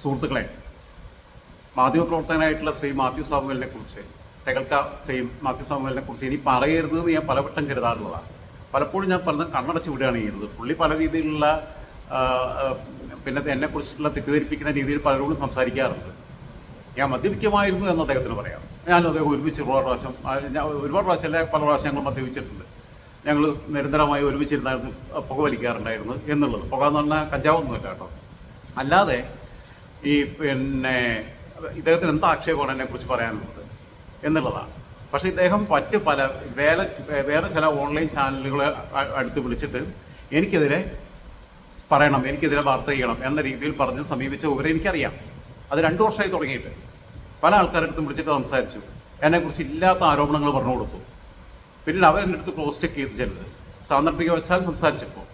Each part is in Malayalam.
സുഹൃത്തുക്കളെ മാധ്യമപ്രവർത്തകനായിട്ടുള്ള ശ്രീ മാത്യു സാമുവലിനെ കുറിച്ച് തെകൽക്ക ഫെയിം മാത്യു സാമുവലിനെ കുറിച്ച് ഇനി പറയരുത് എന്ന് ഞാൻ പലവട്ടം കരുതാറുള്ളതാണ്. പലപ്പോഴും ഞാൻ പറഞ്ഞത് കണ്ണടച്ച് വിടുകയാണ് ചെയ്യുന്നത്. പുള്ളി പല രീതിയിലുള്ള പിന്നെ എന്നെ പിന്നെ എന്നെക്കുറിച്ചുള്ള തെറ്റിദ്ധരിപ്പിക്കുന്ന രീതിയിൽ പലരോടും സംസാരിക്കാറുണ്ട്. ഞാൻ മദ്യപിക്കുമായിരുന്നു എന്ന് അദ്ദേഹത്തിന് പറയാം. ഞാൻ അദ്ദേഹം ഒരുമിച്ച് ഒരുപാട് പ്രാവശ്യം ഞാൻ ഒരുപാട് പ്രാവശ്യം അല്ലെ പല പ്രാവശ്യം ഞങ്ങൾ മദ്യപിച്ചിട്ടുണ്ട്. ഞങ്ങൾ നിരന്തരമായി ഒരുമിച്ചിരുന്നായിരുന്നു പുക വലിക്കാറുണ്ടായിരുന്നു എന്നുള്ളത്. പുക എന്ന് പറഞ്ഞാൽ കഞ്ചാവൊന്നുമല്ല കേട്ടോ. അല്ലാതെ ഈ പിന്നെ ഇദ്ദേഹത്തിന് എന്താ ആക്ഷേപമാണ് എന്നെക്കുറിച്ച് പറയാനുള്ളത് എന്നുള്ളതാണ്. പക്ഷേ ഇദ്ദേഹം മറ്റ് പല വേറെ വേറെ ചില ഓൺലൈൻ ചാനലുകളെ അടുത്ത് വിളിച്ചിട്ട് എനിക്കെതിരെ പറയണം എനിക്കെതിരെ വാർത്ത ചെയ്യണം എന്ന രീതിയിൽ പറഞ്ഞ് സമീപിച്ച വിവരം എനിക്കറിയാം. അത് രണ്ടു വർഷമായി തുടങ്ങിയിട്ട്. പല ആൾക്കാരുടെ അടുത്ത് വിളിച്ചിട്ട് സംസാരിച്ചു. എന്നെക്കുറിച്ച് ഇല്ലാത്ത ആരോപണങ്ങൾ പറഞ്ഞു കൊടുത്തു. പിന്നീട് അവരെന്റെ അടുത്ത് ക്ലോസ് ചെക്ക് ചെയ്ത് ചെല്ലുന്നത് സാന്ദർഭികവശാൽ സംസാരിച്ചപ്പോൾ.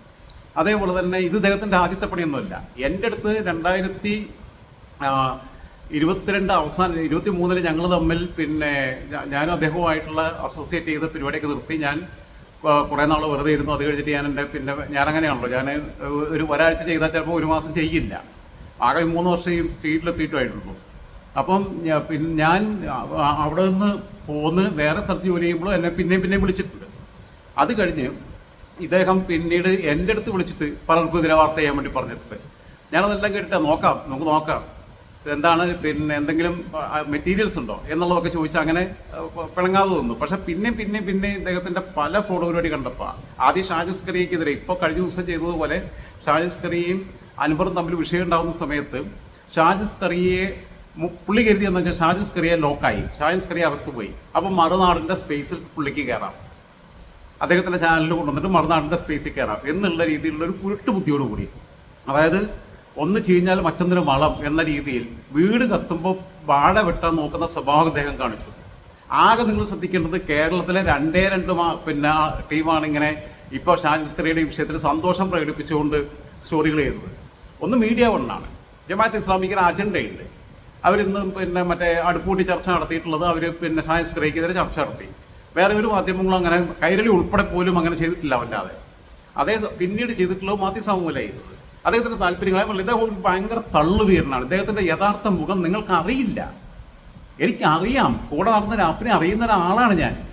അതേപോലെ തന്നെ ഇത് ഇദ്ദേഹത്തിന്റെ ആദ്യത്തെ പണിയൊന്നുമല്ല. എന്റെ അടുത്ത് രണ്ടായിരത്തി ഇരുപത്തിരണ്ട് അവസാനം ഇരുപത്തി മൂന്നിൽ ഞങ്ങൾ തമ്മിൽ പിന്നെ ഞാനും അദ്ദേഹവുമായിട്ടുള്ള അസോസിയേറ്റ് ചെയ്ത പരിപാടിയൊക്കെ നിർത്തി. ഞാൻ കുറേ നാൾ വെറുതെ ഇരുന്നു. അത് കഴിഞ്ഞിട്ട് ഞാൻ എന്റെ പിന്നെ ഞാൻ അങ്ങനെയാണല്ലോ ഞാൻ ഒരു ഒരാഴ്ച ചെയ്താൽ ചിലപ്പോൾ ഒരു മാസം ചെയ്യില്ല. ആകെ മൂന്ന് വർഷം ഈ ഫീൽഡിലെത്തിയിട്ടുമായിട്ടുള്ളൂ. അപ്പം പിന്നെ ഞാൻ അവിടെ നിന്ന് പോന്ന് വേറെ സ്ഥലത്ത് ജോലി ചെയ്യുമ്പോഴും എന്നെ പിന്നെയും പിന്നെയും വിളിച്ചിട്ടുണ്ട്. അത് കഴിഞ്ഞ് ഇദ്ദേഹം പിന്നീട് എന്റെ അടുത്ത് വിളിച്ചിട്ട് പലർക്കും ഇതിനെ വാർത്ത ചെയ്യാൻ വേണ്ടി പറഞ്ഞിട്ടുണ്ട്. ഞാനതെല്ലാം കേട്ടിട്ട് നോക്കാം. നമുക്ക് നോക്കാം. എന്താണ് പിന്നെ എന്തെങ്കിലും മെറ്റീരിയൽസ് ഉണ്ടോ? എന്നുള്ളതൊക്കെ ചോദിച്ചാൽ അങ്ങനെ പിണങ്ങാതെ തോന്നുന്നു പക്ഷെ പിന്നെ പിന്നെ പിന്നെ ഇദ്ദേഹത്തിന്റെ പല ഫോട്ടോ പരിപാടി കണ്ടപ്പോൾ ആദ്യം ഷാജസ്കറിയക്കെതിരെ ഇപ്പോൾ കഴിഞ്ഞ ദിവസം ചെയ്തതുപോലെ ഷാജസ്കറിയും അനുഭവം തമ്മിൽ വിഷയം ഉണ്ടാകുന്ന സമയത്ത് ഷാജസ്കറിയെ പുള്ളി കരുതി എന്ന് വെച്ചാൽ ഷാജിസ് കറിയെ ലോക്കായി. ഷാജിസ് കറിയെ അകത്ത് പോയി അപ്പം മറുനാടിന്റെ സ്പേസിൽ പുള്ളിക്ക് കയറാം. അദ്ദേഹത്തിന്റെ ചാനലിൽ കൊണ്ടുവന്നിട്ട് മറുനാടിന്റെ സ്പേസിൽ കയറാം എന്നുള്ള രീതിയിലുള്ള ഒരു കുരുട്ട് ബുദ്ധിയോട് കൂടി അതായത് ഒന്ന് ചീഞ്ഞാൽ മറ്റൊന്നിന് വളം എന്ന രീതിയിൽ വീട് കത്തുമ്പോൾ വാഴ വെട്ടാൻ നോക്കുന്ന സ്വഭാവം അദ്ദേഹം കാണിച്ചു. ആകെ നിങ്ങൾ ശ്രദ്ധിക്കേണ്ടത് കേരളത്തിലെ രണ്ടേ രണ്ട് പിന്നെ ടീമാണ് ഇങ്ങനെ ഇപ്പോൾ ഷാജിസ്കറിയുടെ വിഷയത്തിൽ സന്തോഷം പ്രകടിപ്പിച്ചുകൊണ്ട് സ്റ്റോറികൾ ചെയ്തത്. ഒന്ന് മീഡിയ വണ്ണാണ്. ജമാഅത്ത് ഇസ്ലാമിക്കിന് അജണ്ടയുണ്ട്. അവരിന്ന് പിന്നെ മറ്റേ അടുപ്പൂട്ടി ചർച്ച നടത്തിയിട്ടുള്ളത് അവർ പിന്നെ ഷാജിസ്കറിക്കെതിരെ ചർച്ച നടത്തി. വേറെ ഒരു മാധ്യമങ്ങളും അങ്ങനെ കൈരളി ഉൾപ്പെടെ പോലും അങ്ങനെ ചെയ്തിട്ടില്ല അവല്ലാതെ അതേ പിന്നീട് ചെയ്തിട്ടുള്ളത് മാത്യു ചെയ്തത്. അദ്ദേഹത്തിന്റെ താല്പര്യങ്ങളെ ഇദ്ദേഹം ഭയങ്കര തള്ളുവീരനാണ്. ഇദ്ദേഹത്തിന്റെ യഥാർത്ഥ മുഖം നിങ്ങൾക്ക് അറിയില്ല എനിക്കറിയാം. കൂടെ നടന്ന രാപ്പിനെ അറിയുന്ന ഒരാളാണ് ഞാൻ.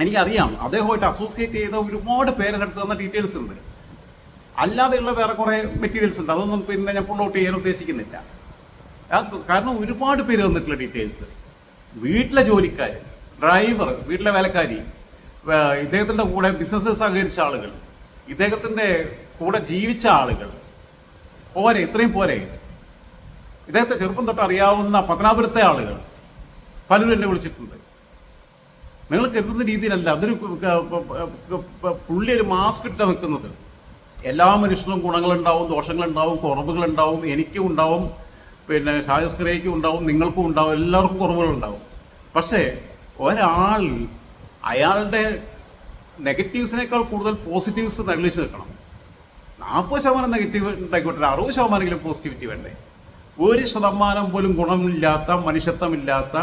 എനിക്കറിയാം. അദ്ദേഹമായിട്ട് അസോസിയേറ്റ് ചെയ്ത ഒരുപാട് പേരുടെ അടുത്ത് തന്ന ഡീറ്റെയിൽസ് ഉണ്ട്. അല്ലാതെയുള്ള വേറെ കുറേ മെറ്റീരിയൽസ് ഉണ്ട്. അതൊന്നും പിന്നെ ഞാൻ പുള്ളോട്ട് ചെയ്യാൻ ഉദ്ദേശിക്കുന്നില്ല. കാരണം ഒരുപാട് പേര് തന്നിട്ടുള്ള ഡീറ്റെയിൽസ് വീട്ടിലെ ജോലിക്കാർ ഡ്രൈവർ വീട്ടിലെ വേലക്കാരി ഇദ്ദേഹത്തിന്റെ കൂടെ ബിസിനസ് സഹകരിച്ച ആളുകൾ ഇദ്ദേഹത്തിന്റെ കൂടെ ജീവിച്ച ആളുകൾ. പോരെ ഇത്രയും പോരെ. ഇദ്ദേഹത്തെ ചെറുപ്പം തൊട്ട് അറിയാവുന്ന പത്തനാപുരത്തെ ആളുകൾ പലരും എന്നെ വിളിച്ചിട്ടുണ്ട്. നിങ്ങൾ കരുതുന്ന രീതിയിലല്ല അതൊരു പുള്ളി ഒരു മാസ്ക് ഇട്ട് നിൽക്കുന്നത്. എല്ലാ മനുഷ്യനും ഗുണങ്ങളുണ്ടാവും ദോഷങ്ങളുണ്ടാവും കുറവുകളുണ്ടാവും എനിക്കും ഉണ്ടാവും പിന്നെ ഷാജസ്കരയ്ക്കും ഉണ്ടാവും നിങ്ങൾക്കും ഉണ്ടാവും എല്ലാവർക്കും കുറവുകളുണ്ടാവും. പക്ഷേ ഒരാൾ അയാളുടെ നെഗറ്റീവ്സിനേക്കാൾ കൂടുതൽ പോസിറ്റീവ്സ് തള്ളിച്ച് നിൽക്കണം നാൽപ്പത് ശതമാനം നെഗറ്റീവ് ഉണ്ടായിക്കോട്ടെ അറുപത് ശതമാനമെങ്കിലും പോസിറ്റിവിറ്റി വേണ്ടേ? ഒരു ശതമാനം പോലും ഗുണമില്ലാത്ത മനുഷ്യത്വമില്ലാത്ത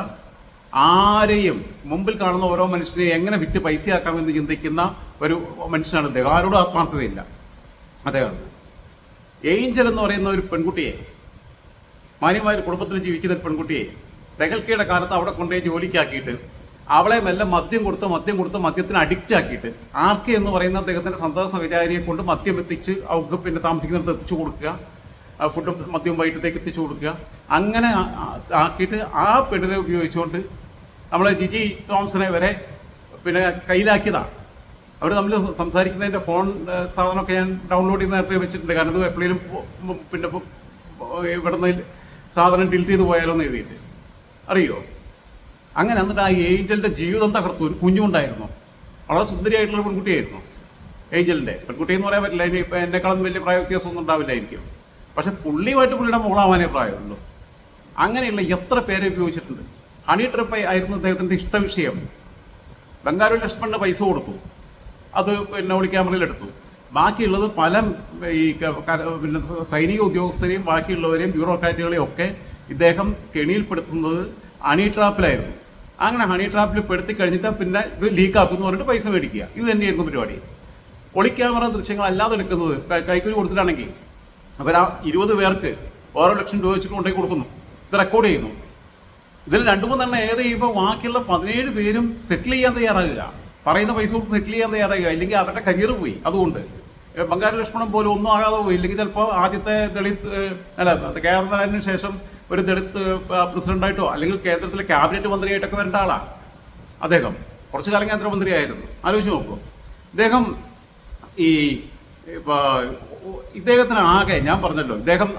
ആരെയും മുമ്പിൽ കാണുന്ന ഓരോ മനുഷ്യനെ എങ്ങനെ വിറ്റ് പൈസയാക്കാമെന്ന് ചിന്തിക്കുന്ന ഒരു മനുഷ്യനാണ് ഇദ്ദേഹം ആരോടും ആത്മാർത്ഥതയില്ല. അദ്ദേഹം. ഏഞ്ചൽ എന്ന് പറയുന്ന ഒരു പെൺകുട്ടിയെ മാന്യമായ കുടുംബത്തിൽ ജീവിക്കുന്ന ഒരു പെൺകുട്ടിയെ തെകൽക്കയുടെ കാലത്ത് അവിടെ കൊണ്ടുപോയി ജോലിക്കാക്കിയിട്ട് അവളെ മെല്ലെ മദ്യം കൊടുത്ത് മദ്യം കൊടുത്ത് മദ്യത്തിന് അഡിക്റ്റ് ആക്കിയിട്ട് ആർക്കെ എന്ന് പറയുന്ന അദ്ദേഹത്തിന്റെ സന്തോഷ സഹചാരിയെ കൊണ്ട് മദ്യം എത്തിച്ച് അവർക്ക് പിന്നെ താമസിക്കുന്നിടത്ത് എത്തിച്ചു കൊടുക്കുക. ഫുഡും മദ്യവും വൈകിട്ടത്തേക്ക് എത്തിച്ചു കൊടുക്കുക. അങ്ങനെ ആക്കിയിട്ട് ആ പെണ്ണിനെ ഉപയോഗിച്ചുകൊണ്ട് നമ്മളെ ജിജി തോംസനെ വരെ പിന്നെ കയ്യിലാക്കിയതാണ് അവർ തമ്മിൽ സംസാരിക്കുന്നതിന്റെ ഫോൺ സാധനമൊക്കെ ഞാൻ ഡൗൺലോഡ് ചെയ്ത് നേരത്തെ വെച്ചിട്ടുണ്ട്. കാരണം ഇത് എപ്പോഴേലും പിന്നെ ഇവിടുന്ന് സാധനം ഡിലീറ്റ് ചെയ്ത് പോയാലോ എന്ന് എഴുതിയിട്ട്. അറിയോ? അങ്ങനെ എന്നിട്ട് ആ ഏഞ്ചലിന്റെ ജീവിതം തകർത്തു. ഒരു കുഞ്ഞുണ്ടായിരുന്നു വളരെ സുന്ദരിയായിട്ടുള്ള പെൺകുട്ടിയായിരുന്നു ഏഞ്ചലിന്റെ പെൺകുട്ടി എന്ന് പറയാൻ പറ്റില്ല. ഇനി ഇപ്പം എന്നെക്കാളും വലിയ പ്രായ വ്യത്യാസമൊന്നും ഉണ്ടാവില്ലായിരിക്കും. പക്ഷെ പുള്ളിയുമായിട്ട് പുള്ളിയുടെ മോളാവാനേ പ്രായമുള്ളൂ. അങ്ങനെയുള്ള എത്ര പേരെ ഉപയോഗിച്ചിട്ടുണ്ട്. ഹണി ട്രിപ്പ് ആയിരുന്നു അദ്ദേഹത്തിന്റെ ഇഷ്ടവിഷയം. ബംഗാരു ലക്ഷ്മണ് പൈസ കൊടുത്തു. അത് പിന്നെ ഒളി ക്യാമറയിൽ എടുത്തു. ബാക്കിയുള്ളത് പല ഈ പിന്നെ സൈനിക ഉദ്യോഗസ്ഥരെയും ബാക്കിയുള്ളവരെയും ബ്യൂറോക്രാറ്റുകളെയും ഒക്കെ ഇദ്ദേഹം കെണിയിൽപ്പെടുത്തുന്നത് അണി ട്രാപ്പിലായിരുന്നു. അങ്ങനെ ഹണി ട്രാപ്പിൽ പെടുത്തി കഴിഞ്ഞിട്ട് പിന്നെ ഇത് ലീക്കാക്കും എന്ന് പറഞ്ഞിട്ട് പൈസ മേടിക്കുക. ഇത് തന്നെയായിരുന്നു പരിപാടി. ഒളി ക്യാമറ ദൃശ്യങ്ങൾ അല്ലാതെ എടുക്കുന്നത് കൈക്കൂലി കൊടുത്തിട്ടാണെങ്കിൽ അവർ ആ ഇരുപത് പേർക്ക് ഓരോ ലക്ഷം രൂപ വെച്ചിട്ട് കൊണ്ടുപോയി കൊടുക്കുന്നു. ഇത് റെക്കോർഡ് ചെയ്യുന്നു. ഇതിൽ രണ്ടു മൂന്നെണ്ണം ഏറെ ചെയ്യുമ്പോൾ ബാക്കിയുള്ള പതിനേഴ് പേരും സെറ്റിൽ ചെയ്യാൻ തയ്യാറാകുക. പറയുന്ന പൈസ കൊടുത്ത് സെറ്റിൽ ചെയ്യാൻ തയ്യാറാകുക. ഇല്ലെങ്കിൽ അവരുടെ കരിയർ പോയി. അതുകൊണ്ട് ബംഗാര ലക്ഷ്മണം പോലും ഒന്നും ആകാതെ പോയി. ഇല്ലെങ്കിൽ ചിലപ്പോൾ ആദ്യത്തെ ദളിത് അല്ല കേരളത്തിന് ശേഷം ഒരു ദളിത് പ്രസിഡന്റായിട്ടോ അല്ലെങ്കിൽ കേന്ദ്രത്തിലെ ക്യാബിനറ്റ് മന്ത്രിയായിട്ടൊക്കെ വരേണ്ട ആളാണ് അദ്ദേഹം. കുറച്ചു കാലം കേന്ദ്രമന്ത്രിയായിരുന്നു ആലോചിച്ച് നോക്കൂ. അദ്ദേഹം ഈ ഇപ്പോൾ ഇദ്ദേഹത്തിന് ആകെ ഞാൻ പറഞ്ഞല്ലോ ഇദ്ദേഹം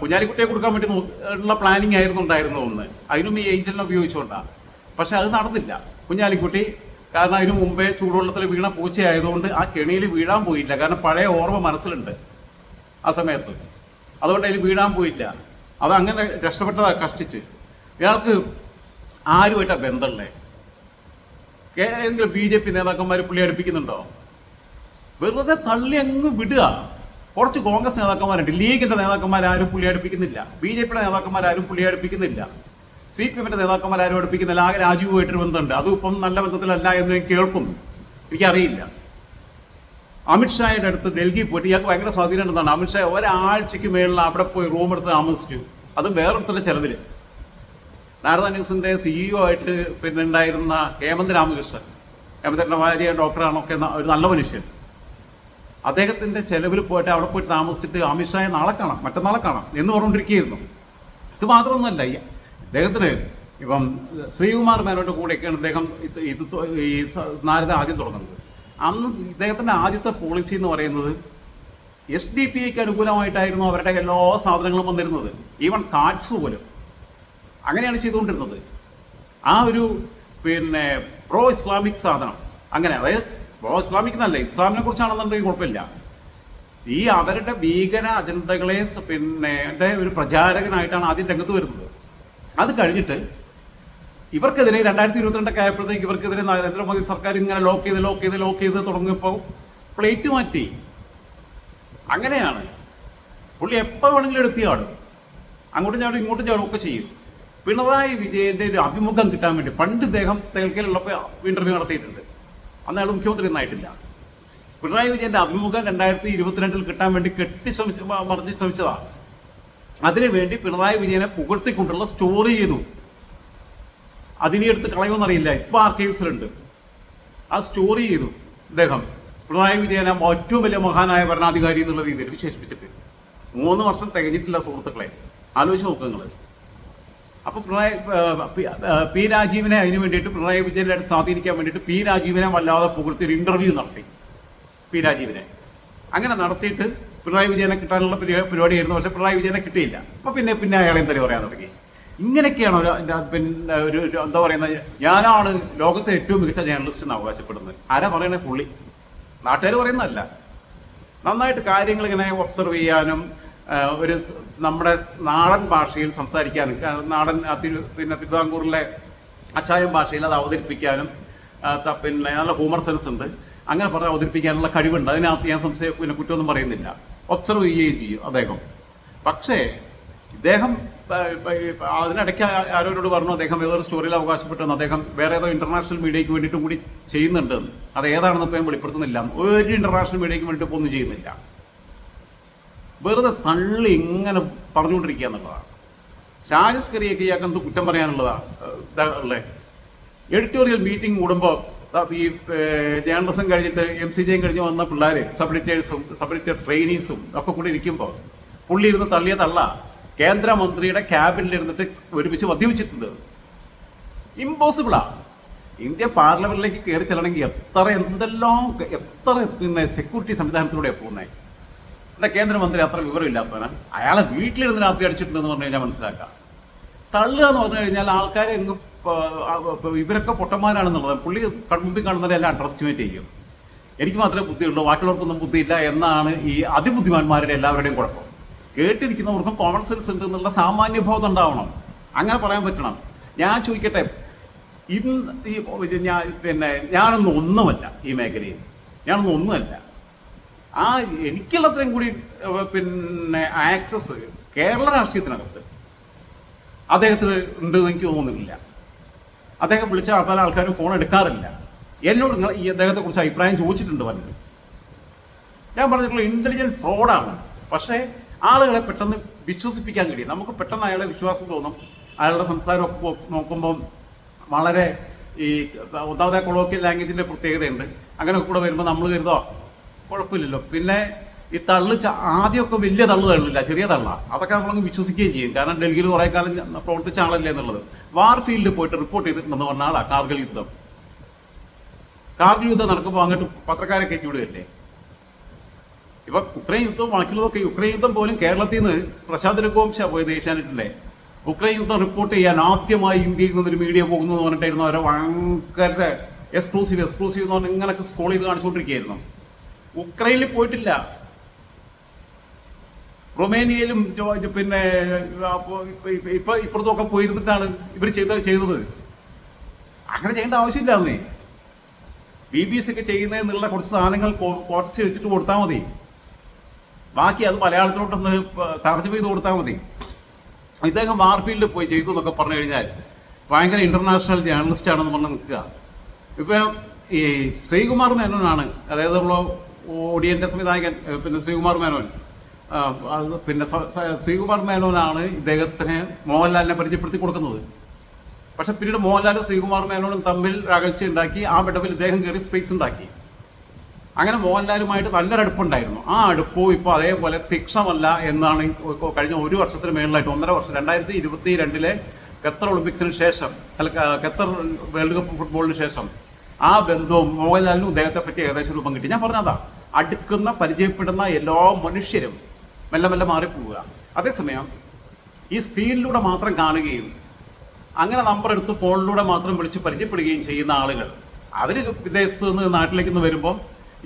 കുഞ്ഞാലിക്കുട്ടിയെ കൊടുക്കാൻ വേണ്ടി ഉള്ള പ്ലാനിങ് ആയിരുന്നു ഉണ്ടായിരുന്നു ഒന്ന്. അതിനും ഈ ഏഞ്ചലിനെ ഉപയോഗിച്ചുകൊണ്ടാണ് പക്ഷെ അത് നടന്നില്ല. കുഞ്ഞാലിക്കുട്ടി കാരണം അതിനു മുമ്പേ ചൂടുവെള്ളത്തിൽ വീണ പൂച്ചയായതുകൊണ്ട് ആ കെണിയിൽ വീഴാൻ പോയില്ല. കാരണം പഴയ ഓർമ്മ മനസ്സിലുണ്ട് ആ സമയത്ത്. അതുകൊണ്ട് അതിൽ വീഴാൻ പോയില്ല. അത് അങ്ങനെ രക്ഷപ്പെട്ടതാ കഷ്ടിച്ച്. ഇയാൾക്ക് ആരുമായിട്ടാ ബന്ധമുള്ളേ ഏതെങ്കിലും ബി ജെ പി നേതാക്കന്മാർ പുള്ളി അടുപ്പിക്കുന്നുണ്ടോ? വെറുതെ തള്ളി അങ്ങ് വിടുക. കുറച്ച് കോൺഗ്രസ് നേതാക്കന്മാരുണ്ട്. ലീഗിന്റെ നേതാക്കന്മാർ ആരും പുള്ളി അടുപ്പിക്കുന്നില്ല. ബി ജെ പിയുടെ നേതാക്കന്മാർ ആരും പുള്ളി അടുപ്പിക്കുന്നില്ല. സി പി എമ്മിന്റെ നേതാക്കന്മാർ ആരും അടുപ്പിക്കുന്നില്ല. ആകെ രാജീവുമായിട്ടൊരു ബന്ധമുണ്ട്. അതും ഇപ്പം നല്ല ബന്ധത്തിലല്ല എന്ന് കേൾക്കുന്നു. എനിക്കറിയില്ല. അമിത്ഷായുടെ അടുത്ത് ഡൽഹി പോയിട്ട് ഇയാൾക്ക് ഭയങ്കര സ്വാധീനം ഉണ്ടെന്നാണ്. അമിത്ഷാ ഒരാഴ്ചയ്ക്ക് മേളിൽ അവിടെ പോയി റൂം എടുത്ത് താമസിച്ചു. അതും വേറൊരുത്തരുടെ ചെലവിൽ നാരദ ന്യൂസിന്റെ സിഇഒ ആയിട്ട് പിന്നെ ഉണ്ടായിരുന്ന ഹേമന്ത് രാമകൃഷ്ണൻ. ഹേമന്തിന്റെ ഭാര്യ ഡോക്ടറാണൊക്കെ ഒരു നല്ല മനുഷ്യൻ. അദ്ദേഹത്തിന്റെ ചെലവിൽ പോയിട്ട് അവിടെ പോയിട്ട് താമസിച്ചിട്ട് അമിത്ഷായെ നാളെ കാണാം മറ്റന്നാളെ കാണാം എന്ന് പറഞ്ഞുകൊണ്ടിരിക്കുകയായിരുന്നു. ഇത് മാത്രമൊന്നുമല്ല അദ്ദേഹത്തിന് ഇപ്പം ശ്രീകുമാർ മേനോട്ട് കൂടെയൊക്കെയാണ് അദ്ദേഹം ഇത് ഈ നാരദ ആദ്യം തുടങ്ങുന്നത്. അന്ന് ഇദ്ദേഹത്തിന്റെ ആദ്യത്തെ പോളിസി എന്ന് പറയുന്നത് എസ് ഡി പി ഐക്ക് അനുകൂലമായിട്ടായിരുന്നു അവരുടെ എല്ലാ സാധനങ്ങളും വന്നിരുന്നത്. ഈവൻ കാർഡ്സ് പോലും. അങ്ങനെയാണ് ചെയ്തുകൊണ്ടിരുന്നത്. ആ ഒരു പിന്നെ പ്രോ ഇസ്ലാമിക് സാധനം. അങ്ങനെ അതായത് പ്രോ ഇസ്ലാമിക് എന്നല്ല ഇസ്ലാമിനെ കുറിച്ചാണെന്നുണ്ടെങ്കിൽ കുഴപ്പമില്ല. ഈ അവരുടെ ഭീകര അജണ്ടകളെ പിന്നെ ഒരു പ്രചാരകനായിട്ടാണ് ആദ്യം രംഗത്ത് വരുന്നത്. അത് കഴിഞ്ഞിട്ട് ഇവർക്കെതിരെ രണ്ടായിരത്തി ഇരുപത്തിരണ്ടൊക്കെ ആയപ്പോഴത്തേക്ക് ഇവർക്കെതിരെ നരേന്ദ്രമോദി സർക്കാർ ഇങ്ങനെ ലോക്ക് ചെയ്ത് ലോക്ക് ചെയ്ത് ലോക്ക് ചെയ്ത് തുടങ്ങിയപ്പോൾ പ്ലേറ്റ് മാറ്റി. അങ്ങനെയാണ്. പുള്ളി എപ്പോൾ വേണമെങ്കിലും എടുത്തിയാടും അങ്ങോട്ടും ചാടും ഇങ്ങോട്ടും ചാടും ഒക്കെ ചെയ്യും. പിണറായി വിജയന്റെ ഒരു അഭിമുഖം കിട്ടാൻ വേണ്ടി പണ്ട് ഇദ്ദേഹം തേൽക്കലുള്ളപ്പോൾ ഇന്റർവ്യൂ നടത്തിയിട്ടുണ്ട്. അന്ന് അയാൾ മുഖ്യമന്ത്രി ഒന്നായിട്ടില്ല പിണറായി വിജയന്റെ അഭിമുഖം രണ്ടായിരത്തി ഇരുപത്തിരണ്ടിൽ കിട്ടാൻ വേണ്ടി കെട്ടി ശ്രമിച്ച് മറിഞ്ഞ് ശ്രമിച്ചതാണ് അതിനുവേണ്ടി പിണറായി വിജയനെ പുകഴ്ത്തിക്കൊണ്ടുള്ള സ്റ്റോറി ചെയ്തു. അതിനെ എടുത്ത് കളയുമെന്നറിയില്ല ഇപ്പൊ ആർക്കൈവ്സിലുണ്ട് ആ സ്റ്റോറി ചെയ്തു അദ്ദേഹം പിണറായി വിജയനെ ഏറ്റവും വലിയ മഹാനായ ഭരണാധികാരി എന്നുള്ള രീതിയിൽ വിശേഷിപ്പിച്ചിട്ട്. മൂന്ന് വർഷം തികഞ്ഞിട്ടില്ല സുഹൃത്തുക്കളെ. ആലോചിച്ച് നോക്കുക നിങ്ങൾ അപ്പൊ പിണറായി പി- രാജീവിനെ അതിന് വേണ്ടിയിട്ട് പിണറായി വിജയനെ സ്വാധീനിക്കാൻ വേണ്ടിയിട്ട് പി രാജീവിനെ വല്ലാതെ പുകഴ്ത്തി ഒരു ഇന്റർവ്യൂ നടത്തി. പി രാജീവിനെ. അങ്ങനെ നടത്തിയിട്ട് പിണറായി വിജയനെ കിട്ടാനുള്ള പരിപാ- പരിപാടിയായിരുന്നു. പക്ഷെ പിണറായി വിജയനെ കിട്ടിയില്ല. അപ്പോൾ പിന്നെ പിന്നെ അയാളെ എന്തായാലും പറയാൻ തുടങ്ങി. ഇങ്ങനെയൊക്കെയാണ് ഒരു പിന്നെ ഒരു എന്താ പറയുന്നത് ഞാനാണ് ലോകത്തെ ഏറ്റവും മികച്ച ജേർണലിസ്റ്റ് എന്ന് അവകാശപ്പെടുന്നത്. ആരാ പറയണേ പുള്ളി? നാട്ടുകാർ പറയുന്നതല്ല. നന്നായിട്ട് കാര്യങ്ങൾ ഇങ്ങനെ ഒബ്സർവ് ചെയ്യാനും ഒരു നമ്മുടെ നാടൻ ഭാഷയിൽ സംസാരിക്കാനും നാടൻ പിന്നെ തിരുവിതാംകൂറിലെ അച്ചായം ഭാഷയിൽ അത് അവതരിപ്പിക്കാനും പിന്നെ നല്ല ഹ്യൂമർ സെൻസ് ഉണ്ട്. അങ്ങനെ പറഞ്ഞ് അവതരിപ്പിക്കാനുള്ള കഴിവുണ്ട്. അതിനകത്ത് ഞാൻ സംശയം പിന്നെ കുറ്റമൊന്നും പറയുന്നില്ല. ഒബ്സർവ് ചെയ്യുകയും ചെയ്യും അദ്ദേഹം. പക്ഷേ ഇദ്ദേഹം അതിനിടയ്ക്ക് ആരോരോട് പറഞ്ഞു അദ്ദേഹം ഏതൊരു സ്റ്റോറിയിൽ അവകാശപ്പെട്ടെന്ന്. അദ്ദേഹം വേറെ ഏതോ ഇന്റർനാഷണൽ മീഡിയയ്ക്ക് വേണ്ടിയിട്ടും കൂടി ചെയ്യുന്നുണ്ട്. അത് ഏതാണെന്ന് ഇപ്പം വെളിപ്പെടുത്തുന്നില്ല. ഒരു ഇന്റർനാഷണൽ മീഡിയയ്ക്ക് വേണ്ടിയിട്ട് ഒന്നും ചെയ്യുന്നില്ല. വെറുതെ തള്ളി ഇങ്ങനെ പറഞ്ഞുകൊണ്ടിരിക്കുക എന്നുള്ളതാണ്. ഷാജസ് കറിയൊക്കെ ഇയാൾക്ക് എന്ത് കുറ്റം പറയാനുള്ളതാണ് അല്ലേ എഡിറ്റോറിയൽ മീറ്റിംഗ് കൂടുമ്പോൾ ഈ ജേർണലിസം കഴിഞ്ഞിട്ട് എം സി ജെയും കഴിഞ്ഞ് വന്ന പിള്ളേർ സബ് എഡിറ്റേഴ്സും സബ് എഡിറ്റർ ട്രെയിനീസും ഒക്കെ കൂടി ഇരിക്കുമ്പോൾ പുള്ളി ഇരുന്ന് തള്ളിയ തള്ള. കേന്ദ്രമന്ത്രിയുടെ ക്യാബിനിൽ ഇരുന്നിട്ട് ഒരുമിച്ച് മദ്യപിച്ചിട്ടുണ്ട്. ഇമ്പോസിബിളാ ഇന്ത്യ പാർലമെന്റിലേക്ക് കയറി ചെല്ലണമെങ്കിൽ എത്ര എന്തെല്ലാം എത്ര പിന്നെ സെക്യൂരിറ്റി സംവിധാനത്തിലൂടെയാണ് പോകുന്നത് എന്താ കേന്ദ്രമന്ത്രി അത്ര വിവരമില്ലാത്തവനാണ് അയാളെ വീട്ടിലിരുന്ന് രാത്രി അടിച്ചിട്ടുണ്ടെന്ന് പറഞ്ഞു കഴിഞ്ഞാൽ മനസ്സിലാക്കാം. തള്ളുക എന്ന് പറഞ്ഞു കഴിഞ്ഞാൽ ആൾക്കാരെ എങ്ങും ഇവരൊക്കെ പൊട്ടന്മാരാണെന്നുള്ളത് പുള്ളി കൺമുമ്പിൽ കാണുന്നവരെല്ലാം അണ്ടർ എസ്റ്റിമേറ്റ് ചെയ്യും. എനിക്ക് മാത്രമേ ബുദ്ധിയുള്ളൂ. ബാക്കിയുള്ളവർക്കൊന്നും ബുദ്ധിയില്ല എന്നാണ് ഈ അതിബുദ്ധിമാന്മാരുടെ എല്ലാവരുടെയും കുഴപ്പം. കേട്ടിരിക്കുന്നവർക്കും കോമൺ സെൻസ് ഉണ്ട് എന്നുള്ള സാമാന്യ ബോധം ഉണ്ടാവണം. അങ്ങനെ പറയാൻ പറ്റണം. ഞാൻ ചോദിക്കട്ടെ ഇന്ന് ഈ ഞാൻ പിന്നെ ഞാനൊന്നും ഒന്നുമല്ല ഈ മേഖലയിൽ. ഞാനൊന്നും ഒന്നുമല്ല. ആ എനിക്കുള്ളത്രയും കൂടി പിന്നെ ആക്സസ് കേരള രാഷ്ട്രീയത്തിനകത്ത് അദ്ദേഹത്തിന് ഉണ്ടെന്ന് എനിക്ക് തോന്നുന്നില്ല. അദ്ദേഹം വിളിച്ച പല ആൾക്കാരും ഫോൺ എടുക്കാറില്ല. എന്നോട് നിങ്ങൾ ഈ അദ്ദേഹത്തെ കുറിച്ച് അഭിപ്രായം ചോദിച്ചിട്ടുണ്ട് പലരും. ഞാൻ പറഞ്ഞിട്ടുള്ള ഇന്റലിജന്റ് ഫ്രോഡാണ് പക്ഷേ ആളുകളെ പെട്ടെന്ന് വിശ്വസിപ്പിക്കാൻ കഴിയും. നമുക്ക് പെട്ടെന്ന് അയാളെ വിശ്വാസം തോന്നും. അയാളുടെ സംസാരം നോക്കുമ്പം വളരെ ഈ ഒന്നാമത്തെ കൊളോക്കിയൽ ലാംഗ്വേജിന്റെ പ്രത്യേകതയുണ്ട്. അങ്ങനെ കൂടെ വരുമ്പോൾ നമ്മൾ കരുതോ കുഴപ്പമില്ലല്ലോ. പിന്നെ ഈ തള്ളു ആദ്യമൊക്കെ വലിയ തള്ളു തള്ളില്ല ചെറിയ തള്ള. അതൊക്കെ നമ്മളങ്ങ് വിശ്വസിക്കുകയും ചെയ്യും. കാരണം ഡൽഹിയിൽ കുറേ കാലം പ്രവർത്തിച്ച ആളല്ലേ എന്നുള്ളത്. വാർ ഫീൽഡിൽ പോയിട്ട് റിപ്പോർട്ട് ചെയ്തിട്ടുണ്ടെന്ന് പറഞ്ഞ ആളാണ് കാർഗിൽ യുദ്ധം. കാർഗിൽ യുദ്ധം നടക്കുമ്പോൾ അങ്ങോട്ട് പത്രക്കാരൊക്കെ വിടുകയല്ലേ ഇപ്പൊ ഉക്രൈൻ യുദ്ധം ബാക്കിയുള്ളതൊക്കെ യുക്രൈൻ യുദ്ധം പോലും കേരളത്തിൽ നിന്ന് പ്രശാന്ത് രഘുവംശ പോയത് ഏഷ്യാനെറ്റിന്റെ ഉക്രൈൻ യുദ്ധം റിപ്പോർട്ട് ചെയ്യാൻ ആദ്യമായി ഇന്ത്യയിൽ നിന്നൊരു മീഡിയ പോകുന്നു എന്ന് പറഞ്ഞിട്ടായിരുന്നു അവരെ ഭയങ്കര എക്സ്ക്ലൂസീവ് എക്സ്ക്ലൂസീവ് എന്ന് പറഞ്ഞാൽ ഇങ്ങനെയൊക്കെ സ്കോൾ ചെയ്ത് കാണിച്ചുകൊണ്ടിരിക്കുകയായിരുന്നു ഉക്രൈനിൽ പോയിട്ടില്ല. റൊമേനിയയിലും പിന്നെ ഇപ്പൊ- ഇപ്പൊ- ഇപ്പൊ ഇപ്പുറത്തൊക്കെ പോയിരുന്നിട്ടാണ് ഇവർ ചെയ്ത ചെയ്തത് അങ്ങനെ ചെയ്യേണ്ട ആവശ്യമില്ലാന്നേ. ബി ബി സി ഒക്കെ ചെയ്യുന്നതെന്നുള്ള കുറച്ച് സാധനങ്ങൾ കുറച്ച് വെച്ചിട്ട് കൊടുത്താൽ മതി. ബാക്കി അത് മലയാളത്തിലോട്ടൊന്ന് തർജമ ചെയ്ത് കൊടുത്താൽ മതി. ഇദ്ദേഹം വാർഫീൽഡിൽ പോയി ചെയ്തു എന്നൊക്കെ പറഞ്ഞു കഴിഞ്ഞാൽ ഭയങ്കര ഇന്റർനാഷണൽ ജേർണലിസ്റ്റ് ആണെന്ന് പറഞ്ഞ് നിൽക്കുക. ഇപ്പം ഈ ശ്രീകുമാർ മേനോനാണ് അതായത് നമ്മൾ ഒടിയന്റെ സംവിധായകൻ പിന്നെ ശ്രീകുമാർ മേനോൻ. പിന്നെ ശ്രീകുമാർ മേനോനാണ് ഇദ്ദേഹത്തിന് മോഹൻലാലിനെ പരിചയപ്പെടുത്തി കൊടുക്കുന്നത്. പക്ഷെ പിന്നീട് മോഹൻലാലും ശ്രീകുമാർ മേനോനും തമ്മിൽ അകൽച്ച ഉണ്ടാക്കി ആ വിടവിൽ ഇദ്ദേഹം കയറി സ്പേസ് ഉണ്ടാക്കി. അങ്ങനെ മോഹൻലാലുമായിട്ട് നല്ലൊരു അടുപ്പുണ്ടായിരുന്നു. ആ അടുപ്പവും ഇപ്പോൾ അതേപോലെ തിക്ഷമല്ല എന്നാണ് കഴിഞ്ഞ ഒരു വർഷത്തിന് മേളിലായിട്ട് ഒന്നര വർഷം രണ്ടായിരത്തി ഇരുപത്തി രണ്ടിലെ ഖത്തർ ഒളിമ്പിക്സിന് ശേഷം ഖത്തർ വേൾഡ് കപ്പ് ഫുട്ബോളിന് ശേഷം ആ ബന്ധവും മോഹൻലാലിനും ഇദ്ദേഹത്തെ പറ്റി ഏകദേശം രൂപം കിട്ടി. ഞാൻ പറഞ്ഞതാ അടുക്കുന്ന പരിചയപ്പെടുന്ന എല്ലാ മനുഷ്യരും മെല്ലെ മെല്ലെ മാറിപ്പോവുക. അതേസമയം ഈ സ്ക്രീനിലൂടെ മാത്രം കാണുകയും അങ്ങനെ നമ്പർ എടുത്ത് ഫോണിലൂടെ മാത്രം വിളിച്ച് പരിചയപ്പെടുകയും ചെയ്യുന്ന ആളുകൾ അവർ വിദേശത്ത് നിന്ന് നാട്ടിലേക്ക് നിന്ന് വരുമ്പോൾ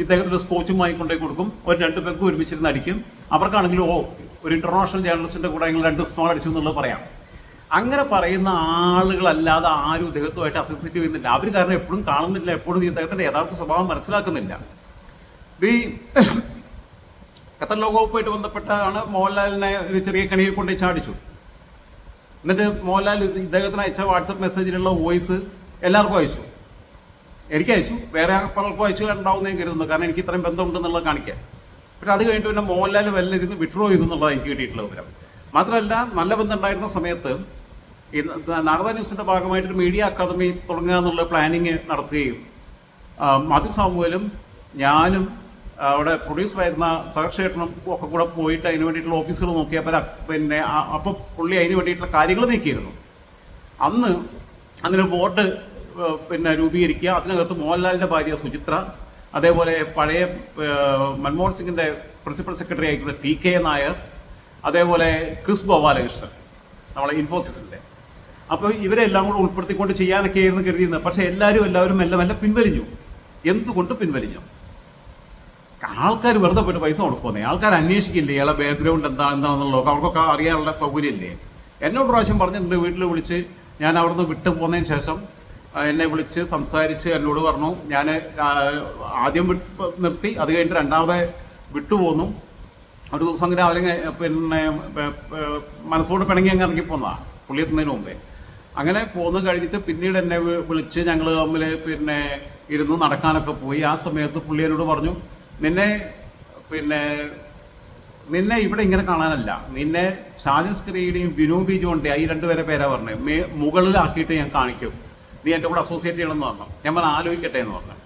ഇദ്ദേഹത്തിന് സ്കോച്ചും വാങ്ങിക്കൊണ്ടേ കൊടുക്കും. ഒരു രണ്ട് പെഗ് ഒരുമിച്ചിരുന്ന് അടിക്കും. അവർക്കാണെങ്കിലും ഓ ഒരു ഇന്റർനാഷണൽ ജേർണലിസ്റ്റിന്റെ കൂടെ ഞങ്ങൾ രണ്ട് സ്മോൾ അടിച്ചു എന്നുള്ളത് പറയാം. അങ്ങനെ പറയുന്ന ആളുകളല്ലാതെ ആരും ഇദ്ദേഹത്തുമായിട്ട് അസോസിയേറ്റ് ചെയ്യുന്നില്ല. അവർ കാരണം എപ്പോഴും കാണുന്നില്ല എപ്പോഴും ഇദ്ദേഹത്തിന്റെ യഥാർത്ഥ സ്വഭാവം മനസ്സിലാക്കുന്നില്ല. ഈ ഖത്തർ ലോകകപ്പുമായിട്ട് ബന്ധപ്പെട്ടാണ് മോഹൻലാലിനെ ഒരു ചെറിയ കണിയിൽ കൊണ്ട് ചാടിച്ചു എന്നിട്ട് മോഹൻലാൽ ഇദ്ദേഹത്തിന് അയച്ച വാട്സപ്പ് മെസ്സേജിലുള്ള വോയിസ് എല്ലാവർക്കും അയച്ചു. എനിക്ക് അയച്ചു. വേറെ പലർക്കും അയച്ചു ഉണ്ടാവും ഞാൻ കരുതുന്നു. കാരണം എനിക്ക് ഇത്രയും ബന്ധമുണ്ടെന്നുള്ളത് കാണിക്കാൻ പക്ഷെ അത് കഴിഞ്ഞിട്ട് പിന്നെ മോഹൻലാൽ വല്ല ഇതിന് വിഡ്രോ ചെയ്തു എന്നുള്ളതാണ് എനിക്ക് കിട്ടിയിട്ടുള്ള വിവരം. മാത്രമല്ല നല്ല ബന്ധം ഉണ്ടായിരുന്ന സമയത്ത് നാരദ ഭാഗമായിട്ട് മീഡിയ അക്കാദമി തുടങ്ങുക എന്നുള്ള പ്ലാനിങ് നടത്തുകയും മധു സാമുവലും ഞാനും അവിടെ പ്രൊഡ്യൂസറായിരുന്ന സഹർഷേട്ടനും ഒക്കെ കൂടെ പോയിട്ട് അതിന് വേണ്ടിയിട്ടുള്ള ഓഫീസുകൾ നോക്കിയപ്പോൾ പിന്നെ അപ്പം അപ്പോൾ പുള്ളി അതിന് വേണ്ടിയിട്ടുള്ള കാര്യങ്ങൾ നീക്കിയിരുന്നു. അന്ന് അതിന് ബോർഡ് പിന്നെ രൂപീകരിക്കുക. അതിനകത്ത് മോഹൻലാലിന്റെ ഭാര്യ സുചിത്ര അതേപോലെ പഴയ മൻമോഹൻ സിംഗിന്റെ പ്രിൻസിപ്പൽ സെക്രട്ടറി ആയിരിക്കുന്ന ടി കെ നായർ അതേപോലെ ക്രിസ് ഗോപാലകൃഷ്ണൻ നമ്മളെ ഇൻഫോസിസിന്റെ അപ്പോൾ ഇവരെല്ലാം കൂടെ ഉൾപ്പെടുത്തിക്കൊണ്ട് ചെയ്യാനൊക്കെ ആയിരുന്നു കരുതിയിരുന്നത്. പക്ഷേ എല്ലാവരും എല്ലാവരും മെല്ലെ മെല്ലെ പിൻവലിഞ്ഞു. എന്തുകൊണ്ട് പിൻവലിഞ്ഞു? ആൾക്കാർ വെറുതെ പോയിട്ട് പൈസ കൊടുക്കുന്നേ ആൾക്കാർ അന്വേഷിക്കില്ലേ? ഇയാളെ ബാക്ക്ഗ്രൗണ്ട് എന്താ എന്താണെന്നുള്ളത് അവർക്കൊക്കെ അറിയാനുള്ള സൗകര്യമില്ലേ? എന്നോട് പ്രാവശ്യം പറഞ്ഞിട്ടുണ്ട് വീട്ടിൽ വിളിച്ച് ഞാൻ അവിടുന്ന് വിട്ടു പോന്നതിന് ശേഷം എന്നെ വിളിച്ച് സംസാരിച്ച് എന്നോട് പറഞ്ഞു ഞാൻ ആദ്യം നിർത്തി അത് കഴിഞ്ഞിട്ട് രണ്ടാമത് വിട്ടുപോന്നു. ഒരു ദിവസം അങ്ങനെ അവരെ പിന്നെ മനസ്സോട് പിണങ്ങി അങ്ങ് ഇറങ്ങി പോന്നതാണ് പുള്ളി എത്തുന്നതിന് മുമ്പേ. അങ്ങനെ പോന്നു കഴിഞ്ഞിട്ട് പിന്നീട് എന്നെ വിളിച്ച് ഞങ്ങൾ തമ്മിൽ പിന്നെ ഇരുന്ന് നടക്കാനൊക്കെ പോയി. ആ സമയത്ത് പുള്ളി എന്നോട് പറഞ്ഞു നിന്നെ പിന്നെ നിന്നെ ഇവിടെ ഇങ്ങനെ കാണാനല്ല. നിന്നെ ഷാജൻ സ്ക്രീയുടെയും വിനു ബീജുണ്ട് ഈ രണ്ടുപേരെ പേരാ പറഞ്ഞത് മുകളിലാക്കിയിട്ട് ഞാൻ കാണിക്കും. നീ എന്റെ കൂടെ അസോസിയേറ്റ് ചെയ്യണമെന്ന് പറഞ്ഞു. ഞാൻ പറഞ്ഞു ആലോചിക്കട്ടെ എന്ന് പറഞ്ഞു.